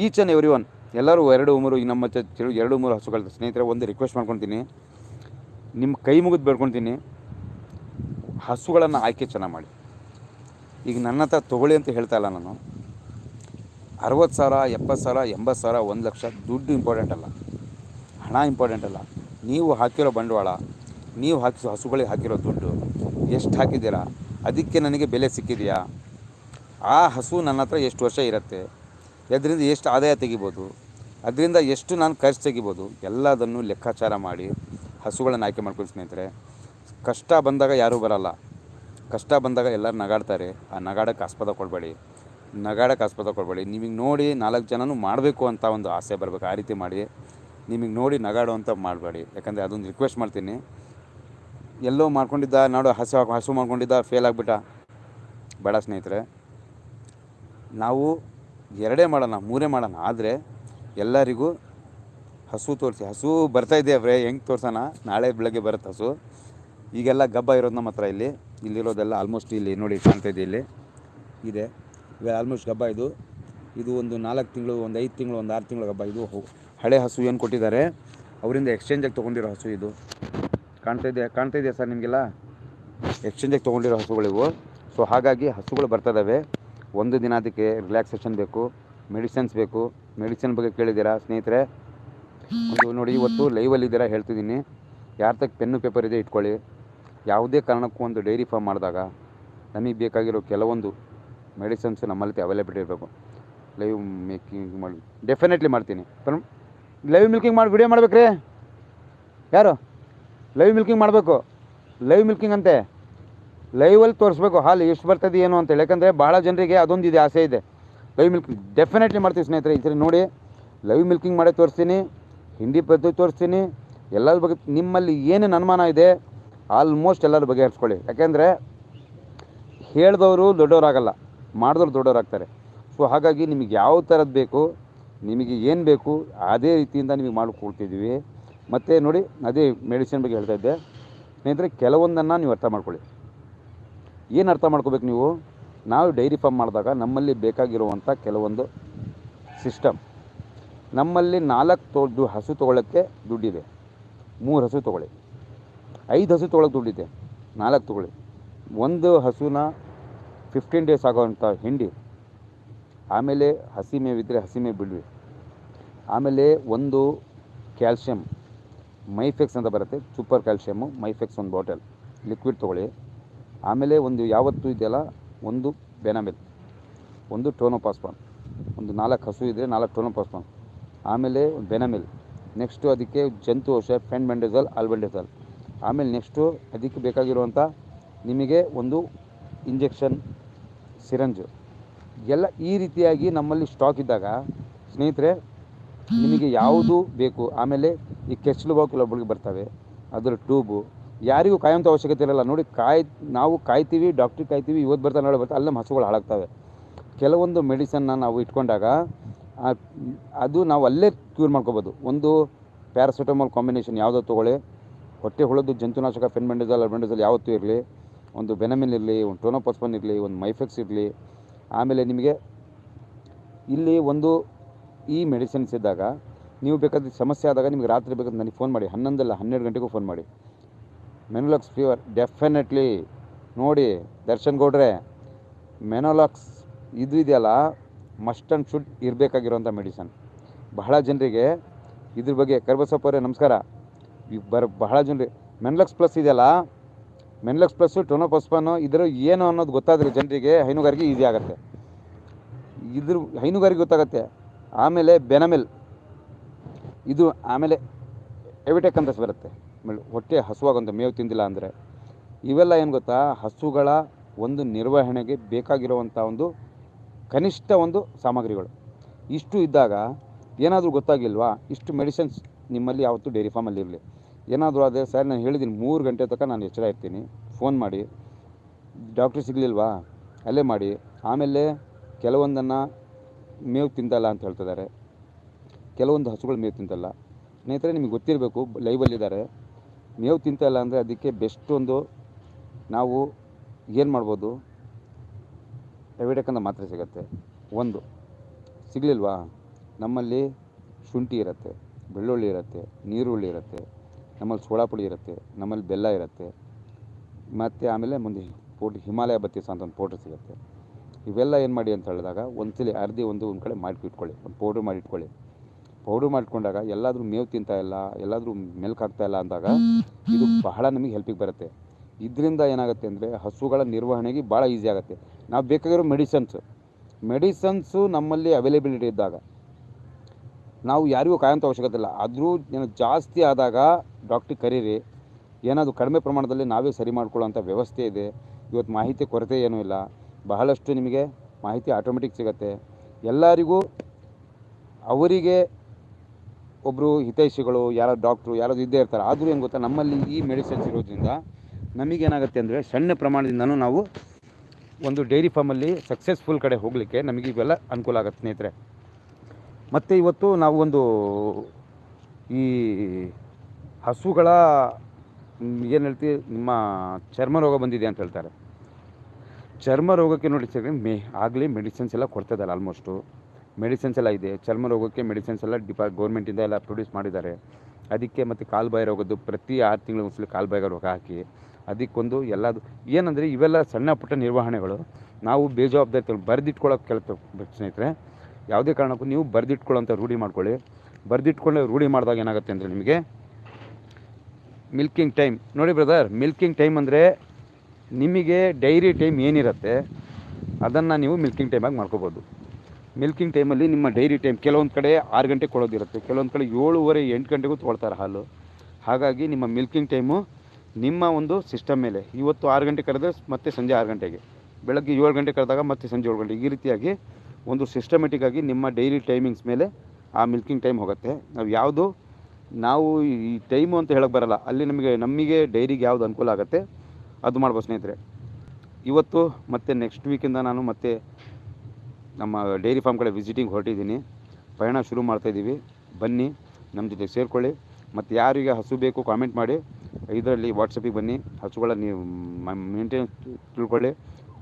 ಈಚ್ ಆ್ಯಂಡ್ ಎವ್ರಿ ಒನ್ ಎಲ್ಲರೂ ಎರಡು ಮೂರು ನಮ್ಮ ಎರಡು ಮೂರು ಹಸುಗಳ ಸ್ನೇಹಿತರೆ, ಒಂದು ರಿಕ್ವೆಸ್ಟ್ ಮಾಡ್ಕೊತೀನಿ. ನಿಮ್ಮ ಕೈ ಮುಗಿದು ಬೇಡ್ಕೊತೀನಿ. ಹಸುಗಳನ್ನು ಆಯ್ಕೆ ಚೆನ್ನಾಗಿ ಮಾಡಿ. ಈಗ ನನ್ನ ಹತ್ರ ತೊಗೊಳ್ಳಿ ಅಂತ ಹೇಳ್ತಾ ಇಲ್ಲ ನಾನು. ಅರವತ್ತು ಸಾವಿರ ಎಪ್ಪತ್ತು ಸಾವಿರ ಎಂಬತ್ತು ಸಾವಿರ, ಒಂದು ಲಕ್ಷ ದುಡ್ಡು ಇಂಪಾರ್ಟೆಂಟ್ ಅಲ್ಲ. ಹಣ ಇಂಪಾರ್ಟೆಂಟ್ ಅಲ್ಲ. ನೀವು ಹಾಕಿರೋ ಬಂಡವಾಳ, ನೀವು ಹಾಕಿಸೋ ಹಸುಗಳಿಗೆ ಹಾಕಿರೋ ದುಡ್ಡು, ಎಷ್ಟು ಹಾಕಿದ್ದೀರಾ? ಅದಕ್ಕೆ ನನಗೆ ಬೆಲೆ ಸಿಕ್ಕಿದೆಯಾ? ಆ ಹಸು ನನ್ನ ಹತ್ರ ಎಷ್ಟು ವರ್ಷ ಇರುತ್ತೆ? ಅದರಿಂದ ಎಷ್ಟು ಆದಾಯ ತೆಗಿಬೋದು? ಅದರಿಂದ ಎಷ್ಟು ನಾನು ಖರ್ಚು ತೆಗಿಬೋದು? ಎಲ್ಲದನ್ನು ಲೆಕ್ಕಾಚಾರ ಮಾಡಿ ಹಸುಗಳನ್ನು ಆಯ್ಕೆ ಮಾಡ್ಕೊಳ್ಳಿ ಸ್ನೇಹಿತರೆ. ಕಷ್ಟ ಬಂದಾಗ ಯಾರೂ ಬರಲ್ಲ. ಕಷ್ಟ ಬಂದಾಗ ಎಲ್ಲರೂ ನಗಾಡ್ತಾರೆ. ಆ ನಗಾಡೋಕ್ಕೆ ಆಸ್ಪದ ಕೊಡಬೇಡಿ. ನಗಾಡಕ್ಕೆ ಆಸ್ಪದ ಕೊಡಬೇಡಿ. ನಿಮಗೆ ನೋಡಿ ನಾಲ್ಕು ಜನನೂ ಮಾಡಬೇಕು ಅಂತ ಒಂದು ಆಸೆ ಬರಬೇಕು. ಆ ರೀತಿ ಮಾಡಿ. ನಿಮಗೆ ನೋಡಿ ನಗಾಡು ಅಂತ ಮಾಡಬೇಡಿ. ಯಾಕಂದರೆ ಅದೊಂದು ರಿಕ್ವೆಸ್ಟ್ ಮಾಡ್ತೀನಿ. ಎಲ್ಲೋ ಮಾಡ್ಕೊಂಡಿದ್ದ, ನೋಡು ಹಸು ಹಸು ಮಾಡ್ಕೊಂಡಿದ್ದ ಫೇಲ್ ಆಗಿಬಿಟ್ಟ. ಬೇಡ ಸ್ನೇಹಿತರೆ. ನಾವು ಎರಡೇ ಮಾಡೋಣ, ಮೂರೇ ಮಾಡೋಣ. ಆದರೆ ಎಲ್ಲರಿಗೂ ಹಸು ತೋರಿಸಿ, ಹಸು ಬರ್ತಾ ಇದೆ ಅವ್ರೆ, ಹೆಂಗೆ ತೋರ್ಸೋಣ? ನಾಳೆ ಬೆಳಗ್ಗೆ ಬರುತ್ತೆ ಹಸು. ಈಗೆಲ್ಲ ಗಬ್ಬ ಇರೋದು ನಮ್ಮ ಹತ್ರ ಇಲ್ಲಿ. ಇಲ್ಲಿರೋದೆಲ್ಲ ಆಲ್ಮೋಸ್ಟ್ ಇಲ್ಲಿ ನೋಡಿ ಕಾಣ್ತಾ ಇದೆ ಇಲ್ಲಿ. ಇದೆ. ಈಗ ಆಲ್ಮೋಸ್ಟ್ ಗಬ್ಬ ಇದು. ಇದು ಒಂದು ನಾಲ್ಕು ತಿಂಗಳು, ಒಂದು ಐದು ತಿಂಗಳು, ಒಂದು ಆರು ತಿಂಗಳು ಗಬ್ಬ ಇದು ಹಳೆ ಹಸು ಏನು ಕೊಟ್ಟಿದ್ದಾರೆ? ಅವರಿಂದ ಎಕ್ಸ್ಚೇಂಜಾಗಿ ತೊಗೊಂಡಿರೋ ಹಸು ಇದು. ಕಾಣ್ತಾ ಇದೆಯಾ ಕಾಣ್ತಾ ಇದೆಯಾ ಸರ್ ನಿಮಗೆಲ್ಲ? ಎಕ್ಸ್ಚೇಂಜಾಗಿ ತೊಗೊಂಡಿರೋ ಹಸುಗಳಿವು ಸೊ ಹಾಗಾಗಿ ಹಸುಗಳು ಬರ್ತದವೆ ಒಂದು ದಿನ ಅದಕ್ಕೆ ರಿಲ್ಯಾಕ್ಸೇಷನ್ ಬೇಕು ಮೆಡಿಸಿನ್ಸ್ ಬೇಕು. ಮೆಡಿಸಿನ್ ಬಗ್ಗೆ ಕೇಳಿದ್ದೀರಾ ಸ್ನೇಹಿತರೆ? ಒಂದು ನೋಡಿ, ಇವತ್ತು ಲೈವಲ್ಲಿದ್ದೀರಾ ಹೇಳ್ತಿದ್ದೀನಿ. ಯಾರ ತಕ್ಕ ಪೆನ್ನು, ಪೇಪರ್ ಇದೆ ಇಟ್ಕೊಳ್ಳಿ. ಯಾವುದೇ ಕಾರಣಕ್ಕೂ ಒಂದು ಡೈರಿ ಫಾರ್ಮ್ ಮಾಡಿದಾಗ ನಮಗೆ ಬೇಕಾಗಿರೋ ಕೆಲವೊಂದು ಮೆಡಿಸಿನ್ಸ್ ನಮ್ಮಲ್ಲಿ ಅವೈಲೇಬಿಲಿಟಿ ಇರಬೇಕು. ಲೈವ್ ಮೇಕಿಂಗ್ ಮಾಡಿ ಡೆಫಿನೆಟ್ಲಿ ಮಾಡ್ತೀನಿ. ಲೈವ್ ಮಿಲ್ಕಿಂಗ್ ಮಾಡಿ ವಿಡಿಯೋ ಮಾಡ್ಬೇಕ್ರಿ. ಯಾರು? ಲೈವ್ ಮಿಲ್ಕಿಂಗ್ ಮಾಡಬೇಕು. ಲೈವ್ ಮಿಲ್ಕಿಂಗ್ ಅಂತೆ. ಲೈವಲ್ಲಿ ತೋರಿಸ್ಬೇಕು. ಹಾಲು ಎಷ್ಟು ಬರ್ತದೆ, ಏನು ಅಂತೇಳಿ ಯಾಕಂದರೆ ಭಾಳ ಜನರಿಗೆ ಅದೊಂದು ಇದೆ, ಆಸೆ ಇದೆ. ಲೈವ್ ಮಿಲ್ಕಿಂಗ್ ಡೆಫಿನೆಟ್ಲಿ ಮಾಡ್ತೀವಿ ಸ್ನೇಹಿತರೆ, ಈ ಸರಿ ನೋಡಿ. ಲೈವ್ ಮಿಲ್ಕಿಂಗ್ ಮಾಡೇ ತೋರಿಸ್ತೀನಿ. ಹಿಂದಿ ಪದ್ಧತಿ ತೋರಿಸ್ತೀನಿ. ಎಲ್ಲರ ಬಗ್ಗೆ ನಿಮ್ಮಲ್ಲಿ ಏನೇನು ಅನುಮಾನ ಇದೆ ಆಲ್ಮೋಸ್ಟ್ ಎಲ್ಲರ ಬಗೆಹರಿಸ್ಕೊಳ್ಳಿ. ಯಾಕೆಂದರೆ ಹೇಳಿದವರು ದೊಡ್ಡವರಾಗಲ್ಲ, ಮಾಡಿದವ್ರು ದೊಡ್ಡವರಾಗ್ತಾರೆ. ಸೊ ಹಾಗಾಗಿ ನಿಮಗೆ ಯಾವ ಥರದ್ದು ಬೇಕು ನಿಮಗೆ ಏನು ಬೇಕು ಅದೇ ರೀತಿಯಿಂದ ನಿಮಗೆ ಮಾಡಿಕೊಡ್ತಿದ್ದೀವಿ ಮತ್ತು ನೋಡಿ, ಅದೇ ಮೆಡಿಸಿನ್ ಬಗ್ಗೆ ಹೇಳ್ತಾ ಇದ್ದೆ. ಸ್ನೇಹಿತರೆ, ಕೆಲವೊಂದನ್ನು ನೀವು ಅರ್ಥ ಮಾಡ್ಕೊಳ್ಳಿ. ಏನು ಅರ್ಥ ಮಾಡ್ಕೋಬೇಕು ನೀವು? ನಾವು ಡೈರಿ ಫಾರ್ಮ್ ಮಾಡಿದಾಗ ನಮ್ಮಲ್ಲಿ ಬೇಕಾಗಿರುವಂಥ ಕೆಲವೊಂದು ಸಿಸ್ಟಮ್. ನಮ್ಮಲ್ಲಿ ನಾಲ್ಕು ತೊ ಹಸು ತೊಗೊಳ್ಳೋಕ್ಕೆ ದುಡ್ಡಿದೆ. ಮೂರು ಹಸು ತೊಗೊಳ್ಳಿ. ಐದು ಹಸು ತೊಗೊಳಕ್ಕೆ ದುಡ್ಡಿದೆ. ನಾಲ್ಕು ತೊಗೊಳ್ಳಿ. ಒಂದು ಹಸುನ ಫಿಫ್ಟೀನ್ ಡೇಸ್ ಆಗೋವಂಥ ಹಿಂಡಿ. ಆಮೇಲೆ ಹಸಿ ಮೇವಿದ್ದರೆ ಹಸಿ ಮೇವು ಬಿಡ್ವಿ ಆಮೇಲೆ ಒಂದು ಕ್ಯಾಲ್ಶಿಯಂ, ಮೈಫೆಕ್ಸ್ ಅಂತ ಬರುತ್ತೆ, ಸೂಪರ್ ಕ್ಯಾಲ್ಶಿಯಮ್ಮು ಮೈಫೆಕ್ಸ್ ಒಂದು ಬಾಟಲ್, ಲಿಕ್ವಿಡ್ ತೊಗೊಳ್ಳಿ. ಆಮೇಲೆ ಒಂದು ಯಾವತ್ತು ಇದೆಯಲ್ಲ, ಒಂದು ಬೆನಮಿಲ್, ಒಂದು ಟೋನೋಪಾಸ್ಪಾನ್, ಒಂದು ನಾಲ್ಕು ಹಸು ಇದ್ದರೆ ನಾಲ್ಕು ಟೋನೋಪಾಸ್ಪಾನ್. ಆಮೇಲೆ ಒಂದು ಬೆನಮಿಲ್, ನೆಕ್ಸ್ಟು ಅದಕ್ಕೆ ಜಂತು ಔಷಧ ಫೆನ್ಬೆಂಡೆಜಲ್ ಆಲ್ಬೆಂಡೆಸಲ್. ಆಮೇಲೆ ನೆಕ್ಸ್ಟು ಅದಕ್ಕೆ ಬೇಕಾಗಿರುವಂಥ ನಿಮಗೆ ಒಂದು ಇಂಜೆಕ್ಷನ್ ಸಿರಂಜು. ಎಲ್ಲ ಈ ರೀತಿಯಾಗಿ ನಮ್ಮಲ್ಲಿ ಸ್ಟಾಕ್ ಇದ್ದಾಗ, ಸ್ನೇಹಿತರೆ ನಿಮಗೆ ಯಾವುದು ಬೇಕು, ಆಮೇಲೆ ಈ ಕೆಚ್ಚಲು ಬಾವು ಕೆಲವೊಬ್ಬಳಿಗೆ ಬರ್ತವೆ, ಅದರ ಟ್ಯೂಬು. ಯಾರಿಗೂ ಕಾಯೋಂಥ ಅವಶ್ಯಕತೆ ಇರಲ್ಲ. ನೋಡಿ, ಕಾಯ್, ನಾವು ಕಾಯ್ತೀವಿ ಡಾಕ್ಟ್ರಿಗೆ ಕಾಯ್ತೀವಿ, ಇವತ್ತು ಬರ್ತಾ ನಾಳೆ ಬರ್ತಾ ಅಲ್ಲಿ ನಮ್ಮ ಹಸುಗಳು ಹಾಳಾಗ್ತವೆ. ಕೆಲವೊಂದು ಮೆಡಿಸನ್ನ ನಾವು ಇಟ್ಕೊಂಡಾಗ ಅದು ನಾವು ಅಲ್ಲೇ ಕ್ಯೂರ್ ಮಾಡ್ಕೋಬೋದು. ಒಂದು ಪ್ಯಾರಾಸಿಟಮಾಲ್ ಕಾಂಬಿನೇಷನ್ ಯಾವುದೋ ತೊಗೊಳ್ಳಿ. ಹೊಟ್ಟೆ ಹುಳದ್ದು ಜಂತುನಾಶಕ ಫೆನ್ಬೆಂಡಜಲ್ ಅಲ್ಬೆಂಡಜಲ್ ಯಾವತ್ತೂ ಇರಲಿ. ಒಂದು ಬೆನಮಿನ್ ಇರಲಿ, ಒಂದು ಟೋನೋಪಸ್ಪನ್ ಇರಲಿ, ಒಂದು ಮೈಫೆಕ್ಸ್ ಇರಲಿ. ಆಮೇಲೆ ನಿಮಗೆ ಇಲ್ಲಿ ಒಂದು ಈ ಮೆಡಿಸಿನ್ಸ್ ಇದ್ದಾಗ ನೀವು ಬೇಕಾದ ಸಮಸ್ಯೆ ಆದಾಗ ನಿಮಗೆ ರಾತ್ರಿ ಬೇಕಾದ್ರೆ ನನಗೆ ಫೋನ್ ಮಾಡಿ. ಹನ್ನೊಂದಲ್ಲ, ಹನ್ನೆರಡು ಗಂಟೆಗೂ ಫೋನ್ ಮಾಡಿ. ಮೆನೊಲಾಕ್ಸ್ ಫೀವರ್ ಡೆಫಿನೆಟ್ಲಿ ನೋಡಿ, ದರ್ಶನ್ ಗೌಡ್ರೆ ಮೆನೊಲಾಕ್ಸ್ ಇದು ಇದೆಯಲ್ಲ ಮಸ್ಟ್ ಆ್ಯಂಡ್ ಶುಡ್ ಇರಬೇಕಾಗಿರುವಂಥ ಮೆಡಿಸನ್. ಬಹಳ ಜನರಿಗೆ ಇದ್ರ ಬಗ್ಗೆ ಕರ್ಬಸಪ್ಪ ಅವರೇ, ನಮಸ್ಕಾರ. ಬರ, ಬಹಳ ಜನರಿಗೆ ಮೆನ್ಲಕ್ಸ್ ಪ್ಲಸ್ ಇದೆಯಲ್ಲ ಮೆನ್ಲಕ್ಸ್ ಪ್ಲಸ್ಸು ಟೊನೋಪಸ್ಪಾನು ಇದ್ರ ಏನು ಅನ್ನೋದು ಗೊತ್ತಾದರೆ ಜನರಿಗೆ ಹೈನುಗಾರಿಕೆ ಈಸಿ ಆಗುತ್ತೆ. ಇದ್ರ ಹೈನುಗಾರಿಕೆ ಗೊತ್ತಾಗುತ್ತೆ. ಆಮೇಲೆ ಬೆನಮೆಲ್. ಇದು ಆಮೇಲೆ ಎವಿಟೆಕ್ ಅಂತ ಬರುತ್ತೆ. ಆಮೇಲೆ ಹೊಟ್ಟೆ ಹಸುವಾಗಂತ ಮೇವು ತಿಂದಿಲ್ಲ ಅಂದರೆ. ಇವೆಲ್ಲ ಏನು ಗೊತ್ತಾ? ಹಸುಗಳ ಒಂದು ನಿರ್ವಹಣೆಗೆ ಬೇಕಾಗಿರುವಂಥ ಒಂದು ಕನಿಷ್ಠ ಒಂದು ಸಾಮಗ್ರಿಗಳು. ಇಷ್ಟು ಇದ್ದಾಗ ಏನಾದರೂ ಗೊತ್ತಾಗಿಲ್ವಾ? ಇಷ್ಟು ಮೆಡಿಸಿನ್ಸ್ ನಿಮ್ಮಲ್ಲಿ ಯಾವತ್ತೂ ಡೈರಿ ಫಾರ್ಮಲ್ಲಿ ಇರಲಿ. ಏನಾದರೂ ಅದೇ ಸರ್ ನಾನು ಹೇಳಿದ್ದೀನಿ, ಮೂರು ಗಂಟೆ ತನಕ ನಾನು ಎಚ್ಚರ ಇರ್ತೀನಿ. ಫೋನ್ ಮಾಡಿ. ಡಾಕ್ಟ್ರ್ ಸಿಗಲಿಲ್ವಾ? ಅಲ್ಲೇ ಮಾಡಿ. ಆಮೇಲೆ ಕೆಲವೊಂದನ್ನು ಮೇವು ತಿಂತಲ್ಲ ಅಂತ ಹೇಳ್ತಿದ್ದಾರೆ. ಕೆಲವೊಂದು ಹಸುಗಳು ಮೇವು ತಿಂತಲ್ಲ ಸ್ನೇಹಿತರೆ, ನಿಮಗೆ ಗೊತ್ತಿರಬೇಕು ಲೈವಲ್ಲಿದ್ದಾರೆ ಮೇವು ತಿಂತಲ್ಲ ಅಂದರೆ ಅದಕ್ಕೆ ಬೆಸ್ಟ್ ಒಂದು ನಾವು ಏನು ಮಾಡ್ಬೋದು? ಎವಿಡಕ್ಕಂತ ಮಾತ್ರೆ ಸಿಗುತ್ತೆ. ಒಂದು, ಸಿಗಲಿಲ್ವಾ? ನಮ್ಮಲ್ಲಿ ಶುಂಠಿ ಇರುತ್ತೆ, ಬೆಳ್ಳುಳ್ಳಿ ಇರುತ್ತೆ, ನೀರುಳ್ಳಿ ಇರುತ್ತೆ, ನಮ್ಮಲ್ಲಿ ಸೋಡಾ ಪುಡಿ ಇರುತ್ತೆ, ನಮ್ಮಲ್ಲಿ ಬೆಲ್ಲ ಇರುತ್ತೆ. ಮತ್ತು ಆಮೇಲೆ ಮುಂದೆ ಪೌಡ್ರ್ ಹಿಮಾಲಯ ಬತ್ತೀಸ ಅಂತ ಒಂದು ಪೌಡ್ರ್ ಸಿಗುತ್ತೆ. ಇವೆಲ್ಲ ಏನು ಮಾಡಿ ಅಂತ ಹೇಳಿದಾಗ ಒಂದ್ಸಲಿ ಅರ್ಧಿ ಒಂದು ಒಂದು ಕಡೆ ಮಾಡಿ ಇಟ್ಕೊಳ್ಳಿ. ಒಂದು ಪೌಡ್ರ್ ಮಾಡಿ ಇಟ್ಕೊಳ್ಳಿ. ಪೌಡ್ರ್ ಮಾಡಿಕೊಂಡಾಗ ಎಲ್ಲಾದರೂ ಮೇವು ತಿಂತಾ ಇಲ್ಲ, ಎಲ್ಲಾದರೂ ಮೆಲ್ಕ್ ಹಾಕ್ತಾ ಇಲ್ಲ ಅಂದಾಗ ಇದು ಬಹಳ ನಮಗೆ ಹೆಲ್ಪಿಗೆ ಬರುತ್ತೆ. ಇದರಿಂದ ಏನಾಗುತ್ತೆ ಅಂದರೆ ಹಸುಗಳ ನಿರ್ವಹಣೆಗೆ ಭಾಳ ಈಸಿ ಆಗುತ್ತೆ. ನಾವು ಬೇಕಾಗಿರೋ ಮೆಡಿಸನ್ಸು ಮೆಡಿಸನ್ಸು ನಮ್ಮಲ್ಲಿ ಅವೈಲೇಬಿಲಿಟಿ ಇದ್ದಾಗ ನಾವು ಯಾರಿಗೂ ಕಾಯೋಂಥ ಅವಶ್ಯಕತೆ ಇಲ್ಲ. ಆದರೂ ಏನು ಜಾಸ್ತಿ ಆದಾಗ ಡಾಕ್ಟ್ರಿಗೆ ಕರೀರಿ, ಏನಾದರೂ ಕಡಿಮೆ ಪ್ರಮಾಣದಲ್ಲಿ ನಾವೇ ಸರಿ ಮಾಡ್ಕೊಳ್ಳೋಂಥ ವ್ಯವಸ್ಥೆ ಇದೆ. ಇವತ್ತು ಮಾಹಿತಿ ಕೊರತೆ ಏನೂ ಇಲ್ಲ. ಬಹಳಷ್ಟು ನಿಮಗೆ ಮಾಹಿತಿ ಆಟೋಮೆಟಿಕ್ ಸಿಗುತ್ತೆ. ಎಲ್ಲರಿಗೂ ಅವರಿಗೆ ಒಬ್ಬರು ಹಿತೈಷಿಗಳು, ಯಾರೋ ಡಾಕ್ಟ್ರು, ಯಾರೋ ಇದ್ದೇ ಇರ್ತಾರೆ. ಆದರೂ ಏನು ಗೊತ್ತಾ, ನಮ್ಮಲ್ಲಿ ಈ ಮೆಡಿಸಿನ್ಸ್ ಇರೋದ್ರಿಂದ ನಮಗೇನಾಗುತ್ತೆ ಅಂದರೆ ಸಣ್ಣ ಪ್ರಮಾಣದಿಂದನೂ ನಾವು ಒಂದು ಡೈರಿ ಫಾರ್ಮಲ್ಲಿ ಸಕ್ಸಸ್ಫುಲ್ ಕಡೆ ಹೋಗಲಿಕ್ಕೆ ನಮಗೆ ಇವೆಲ್ಲ ಅನುಕೂಲ ಆಗುತ್ತೆ ಸ್ನೇಹಿತರೆ. ಮತ್ತು ಇವತ್ತು ನಾವು ಒಂದು ಈ ಹಸುಗಳ ಏನು ಹೇಳ್ತೀವಿ ನಿಮ್ಮ ಚರ್ಮ ರೋಗ ಬಂದಿದೆ ಅಂತ ಹೇಳ್ತಾರೆ. ಚರ್ಮ ರೋಗಕ್ಕೆ ನೋಡಿ ಸರ್, ಮೇ, ಆಗಲಿ ಮೆಡಿಸಿನ್ಸ್ ಎಲ್ಲ ಕೊಡ್ತಾ ಇದ್ದಾರೆ ಆಲ್ಮೋಸ್ಟು ಮೆಡಿಸಿನ್ಸ್ ಎಲ್ಲ ಇದೆ. ಚರ್ಮ ರೋಗಕ್ಕೆ ಮೆಡಿಸಿನ್ಸ್ ಎಲ್ಲ ಡಿಪಾ ಗೌರ್ಮೆಂಟಿಂದ ಎಲ್ಲ ಪ್ರೊಡ್ಯೂಸ್ ಮಾಡಿದ್ದಾರೆ. ಅದಕ್ಕೆ ಮತ್ತು ಕಾಲು ಬಾಯಿ ರೋಗದ್ದು ಪ್ರತಿ ಆರು ತಿಂಗಳು ಒಂದ್ಸಲ ಕಾಲು ಬಾಯಿಗೆ ರೋಗ ಹಾಕಿ, ಅದಕ್ಕೊಂದು ಎಲ್ಲದು, ಏನಂದರೆ ಇವೆಲ್ಲ ಸಣ್ಣ ಪುಟ್ಟ ನಿರ್ವಹಣೆಗಳು. ನಾವು ಬೇಜವಾಬ್ದಾರಿ ಬರೆದಿಟ್ಕೊಳ್ಳೋಕೆ ಕೆಲಸ ಸ್ನೇಹಿತರೆ, ಯಾವುದೇ ಕಾರಣಕ್ಕೂ ನೀವು ಬರೆದಿಟ್ಕೊಳ್ಳೋಂಥ ರೂಢಿ ಮಾಡ್ಕೊಳ್ಳಿ. ಬರೆದಿಟ್ಕೊಂಡು ರೂಢಿ ಮಾಡಿದಾಗ ಏನಾಗುತ್ತೆ ಅಂದರೆ ನಿಮಗೆ ಮಿಲ್ಕಿಂಗ್ ಟೈಮ್ ನೋಡಿ ಬ್ರದರ್ ಮಿಲ್ಕಿಂಗ್ ಟೈಮ್ ಅಂದರೆ ನಿಮಗೆ ಡೈರಿ ಟೈಮ್ ಏನಿರುತ್ತೆ, ಅದನ್ನು ನೀವು ಮಿಲ್ಕಿಂಗ್ ಟೈಮಾಗಿ ಮಾಡ್ಕೋಬೋದು. ಮಿಲ್ಕಿಂಗ್ ಟೈಮಲ್ಲಿ ನಿಮ್ಮ ಡೈರಿ ಟೈಮ್ ಕೆಲವೊಂದು ಕಡೆ ಆರು ಗಂಟೆ ಕೊಡೋದಿರುತ್ತೆ, ಕೆಲವೊಂದು ಕಡೆ ಏಳುವರೆ, ಎಂಟು ಗಂಟೆಗೂ ತೊಗೊಳ್ತಾರೆ ಹಾಲು. ಹಾಗಾಗಿ ನಿಮ್ಮ ಮಿಲ್ಕಿಂಗ್ ಟೈಮು ನಿಮ್ಮ ಒಂದು ಸಿಸ್ಟಮ್ ಮೇಲೆ. ಇವತ್ತು ಆರು ಗಂಟೆ ಕರೆದ್ರೆ ಮತ್ತೆ ಸಂಜೆ ಆರು ಗಂಟೆಗೆ. ಬೆಳಗ್ಗೆ ಏಳು ಗಂಟೆ ಕರೆದಾಗ ಮತ್ತೆ ಸಂಜೆ ಏಳು ಗಂಟೆಗೆ. ಈ ರೀತಿಯಾಗಿ ಒಂದು ಸಿಸ್ಟಮೆಟಿಕ್ಕಾಗಿ ನಿಮ್ಮ ಡೈರಿ ಟೈಮಿಂಗ್ಸ್ ಮೇಲೆ ಆ ಮಿಲ್ಕಿಂಗ್ ಟೈಮ್ ಹೋಗುತ್ತೆ. ನಾವು ಯಾವುದು, ನಾವು ಈ ಟೈಮು ಅಂತ ಹೇಳಕ್ಕೆ ಬರಲ್ಲ. ಅಲ್ಲಿ ನಮಗೆ ನಮಗೆ ಡೈರಿಗೆ ಯಾವುದು ಅನುಕೂಲ ಆಗುತ್ತೆ. ಅದು ಮಾಡ್ಬೋದು ಸ್ನೇಹಿತರೆ. ಇವತ್ತು ಮತ್ತು ನೆಕ್ಸ್ಟ್ ವೀಕಿಂದ ನಾನು ಮತ್ತೆ ನಮ್ಮ ಡೈರಿ ಫಾರ್ಮ್ ಕಡೆ ವಿಸಿಟಿಂಗ್ ಹೊರಟಿದ್ದೀನಿ. ಪಯಣ ಶುರು ಮಾಡ್ತಾಯಿದ್ದೀವಿ ಬನ್ನಿ ನಮ್ಮ ಜೊತೆ ಸೇರಿಕೊಳ್ಳಿ. ಮತ್ತು ಯಾರಿಗೆ ಹಸು ಬೇಕು ಕಾಮೆಂಟ್ ಮಾಡಿ. ಇದರಲ್ಲಿ ವಾಟ್ಸಪ್ಪಿಗೆ ಬನ್ನಿ. ಹಸುಗಳ ನೀವು ಮೇಂಟೆನೆನ್ಸ್ ತಿಳ್ಕೊಳ್ಳಿ.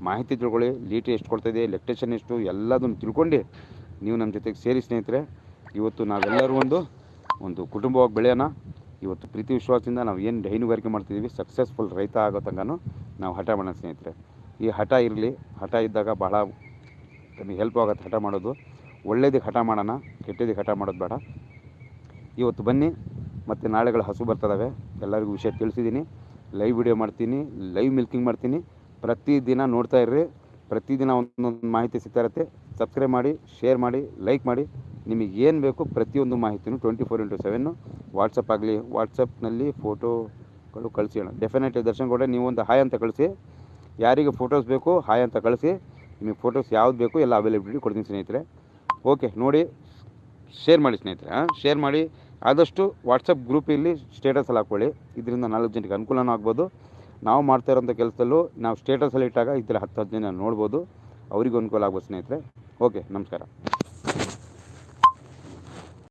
ಮಾಹಿತಿ ತಿಳ್ಕೊಳ್ಳಿ. ಲೀಟ್ರ್ ಎಷ್ಟು ಕೊಡ್ತಾಯಿದೆ ಎಲೆಕ್ಟ್ರಿಷನ್ ಎಷ್ಟು, ಎಲ್ಲದನ್ನು ತಿಳ್ಕೊಂಡು ನೀವು ನಮ್ಮ ಜೊತೆಗೆ ಸೇರಿ ಸ್ನೇಹಿತರೆ. ಇವತ್ತು ನಾವೆಲ್ಲರೂ ಒಂದು ಒಂದು ಕುಟುಂಬವಾಗಿ ಬೆಳೆಯೋಣ. ಇವತ್ತು ಪ್ರೀತಿ ವಿಶ್ವಾಸದಿಂದ ನಾವು ಏನು ಹೈನುಗಾರಿಕೆ ಮಾಡ್ತಿದ್ದೀವಿ ಸಕ್ಸಸ್ಫುಲ್ ರೈತ ಆಗೋ ತನಕ ನಾವು ಹಠ ಮಾಡೋಣ ಸ್ನೇಹಿತರೆ. ಈ ಹಠ ಇರಲಿ, ಹಠ ಇದ್ದಾಗ ಬಹಳ ನಮಗೆ ಹೆಲ್ಪ್ ಆಗುತ್ತೆ ಹಠ ಮಾಡೋದು. ಒಳ್ಳೇದಕ್ಕೆ ಹಠ ಮಾಡೋಣ ಕೆಟ್ಟದಕ್ಕೆ ಹಠ ಮಾಡೋದು ಬೇಡ. ಇವತ್ತು ಬನ್ನಿ, ಮತ್ತು ನಾಳೆಗಳು ಹಸು ಬರ್ತದವೆ. ಎಲ್ಲರಿಗೂ ವಿಷಯ ತಿಳಿಸಿದ್ದೀನಿ. ಲೈವ್ ವಿಡಿಯೋ ಮಾಡ್ತೀನಿ ಲೈವ್ ಮಿಲ್ಕಿಂಗ್ ಮಾಡ್ತೀನಿ. ಪ್ರತಿದಿನ ನೋಡ್ತಾ ಇರ್ರಿ. ಪ್ರತಿದಿನ ಒಂದೊಂದು ಮಾಹಿತಿ ಸಿಗ್ತಾ ಇರುತ್ತೆ. ಸಬ್ಸ್ಕ್ರೈಬ್ ಮಾಡಿ ಶೇರ್ ಮಾಡಿ ಲೈಕ್ ಮಾಡಿ. ನಿಮಗೆ ಏನು ಬೇಕು ಪ್ರತಿಯೊಂದು ಮಾಹಿತಿನೂ twenty four into seven WhatsApp ಆಗಲಿ ವಾಟ್ಸಪ್ನಲ್ಲಿ ಫೋಟೋಗಳು ಕಳಿಸಿ ಅಣ್ಣ. ಡೆಫಿನೆಟ್ಲಿ ದರ್ಶನ್ ನೀವು ಒಂದು ಹಾಯ್ ಅಂತ ಕಳಿಸಿ. ಯಾರಿಗೆ ಫೋಟೋಸ್ ಬೇಕು ಹಾಯ್ ಅಂತ ಕಳಿಸಿ. ನಿಮಗೆ ಫೋಟೋಸ್ ಯಾವ್ದು ಬೇಕು, ಎಲ್ಲ ಅವೈಲೇಬಿಲಿಟಿ ಕೊಡ್ತೀನಿ ಸ್ನೇಹಿತರೆ. ಓಕೆ ನೋಡಿ ಶೇರ್ ಮಾಡಿ ಸ್ನೇಹಿತರೆ, ಹಾಂ. ಶೇರ್ ಮಾಡಿ. ಆದಷ್ಟು ವಾಟ್ಸಪ್ ಗ್ರೂಪಲ್ಲಿ ಸ್ಟೇಟಸಲ್ಲಿ ಹಾಕ್ಕೊಳ್ಳಿ ಇದರಿಂದ ನಾಲ್ಕು ಜನಕ್ಕೆ ಅನುಕೂಲನೂ ಆಗ್ಬೋದು. ನಾವು ಮಾಡ್ತಾ ಇರೋಂಥ ಕೆಲಸದಲ್ಲೂ ನಾವು ಸ್ಟೇಟಸಲ್ಲಿ ಇಟ್ಟಾಗ ಥರ ಹತ್ತು ಹತ್ತು ಜನ ನೋಡ್ಬೋದು. ಅವರಿಗೂ ಅನುಕೂಲ ಆಗ್ಬೋದು ಸ್ನೇಹಿತರೆ. ಓಕೆ ನಮಸ್ಕಾರ.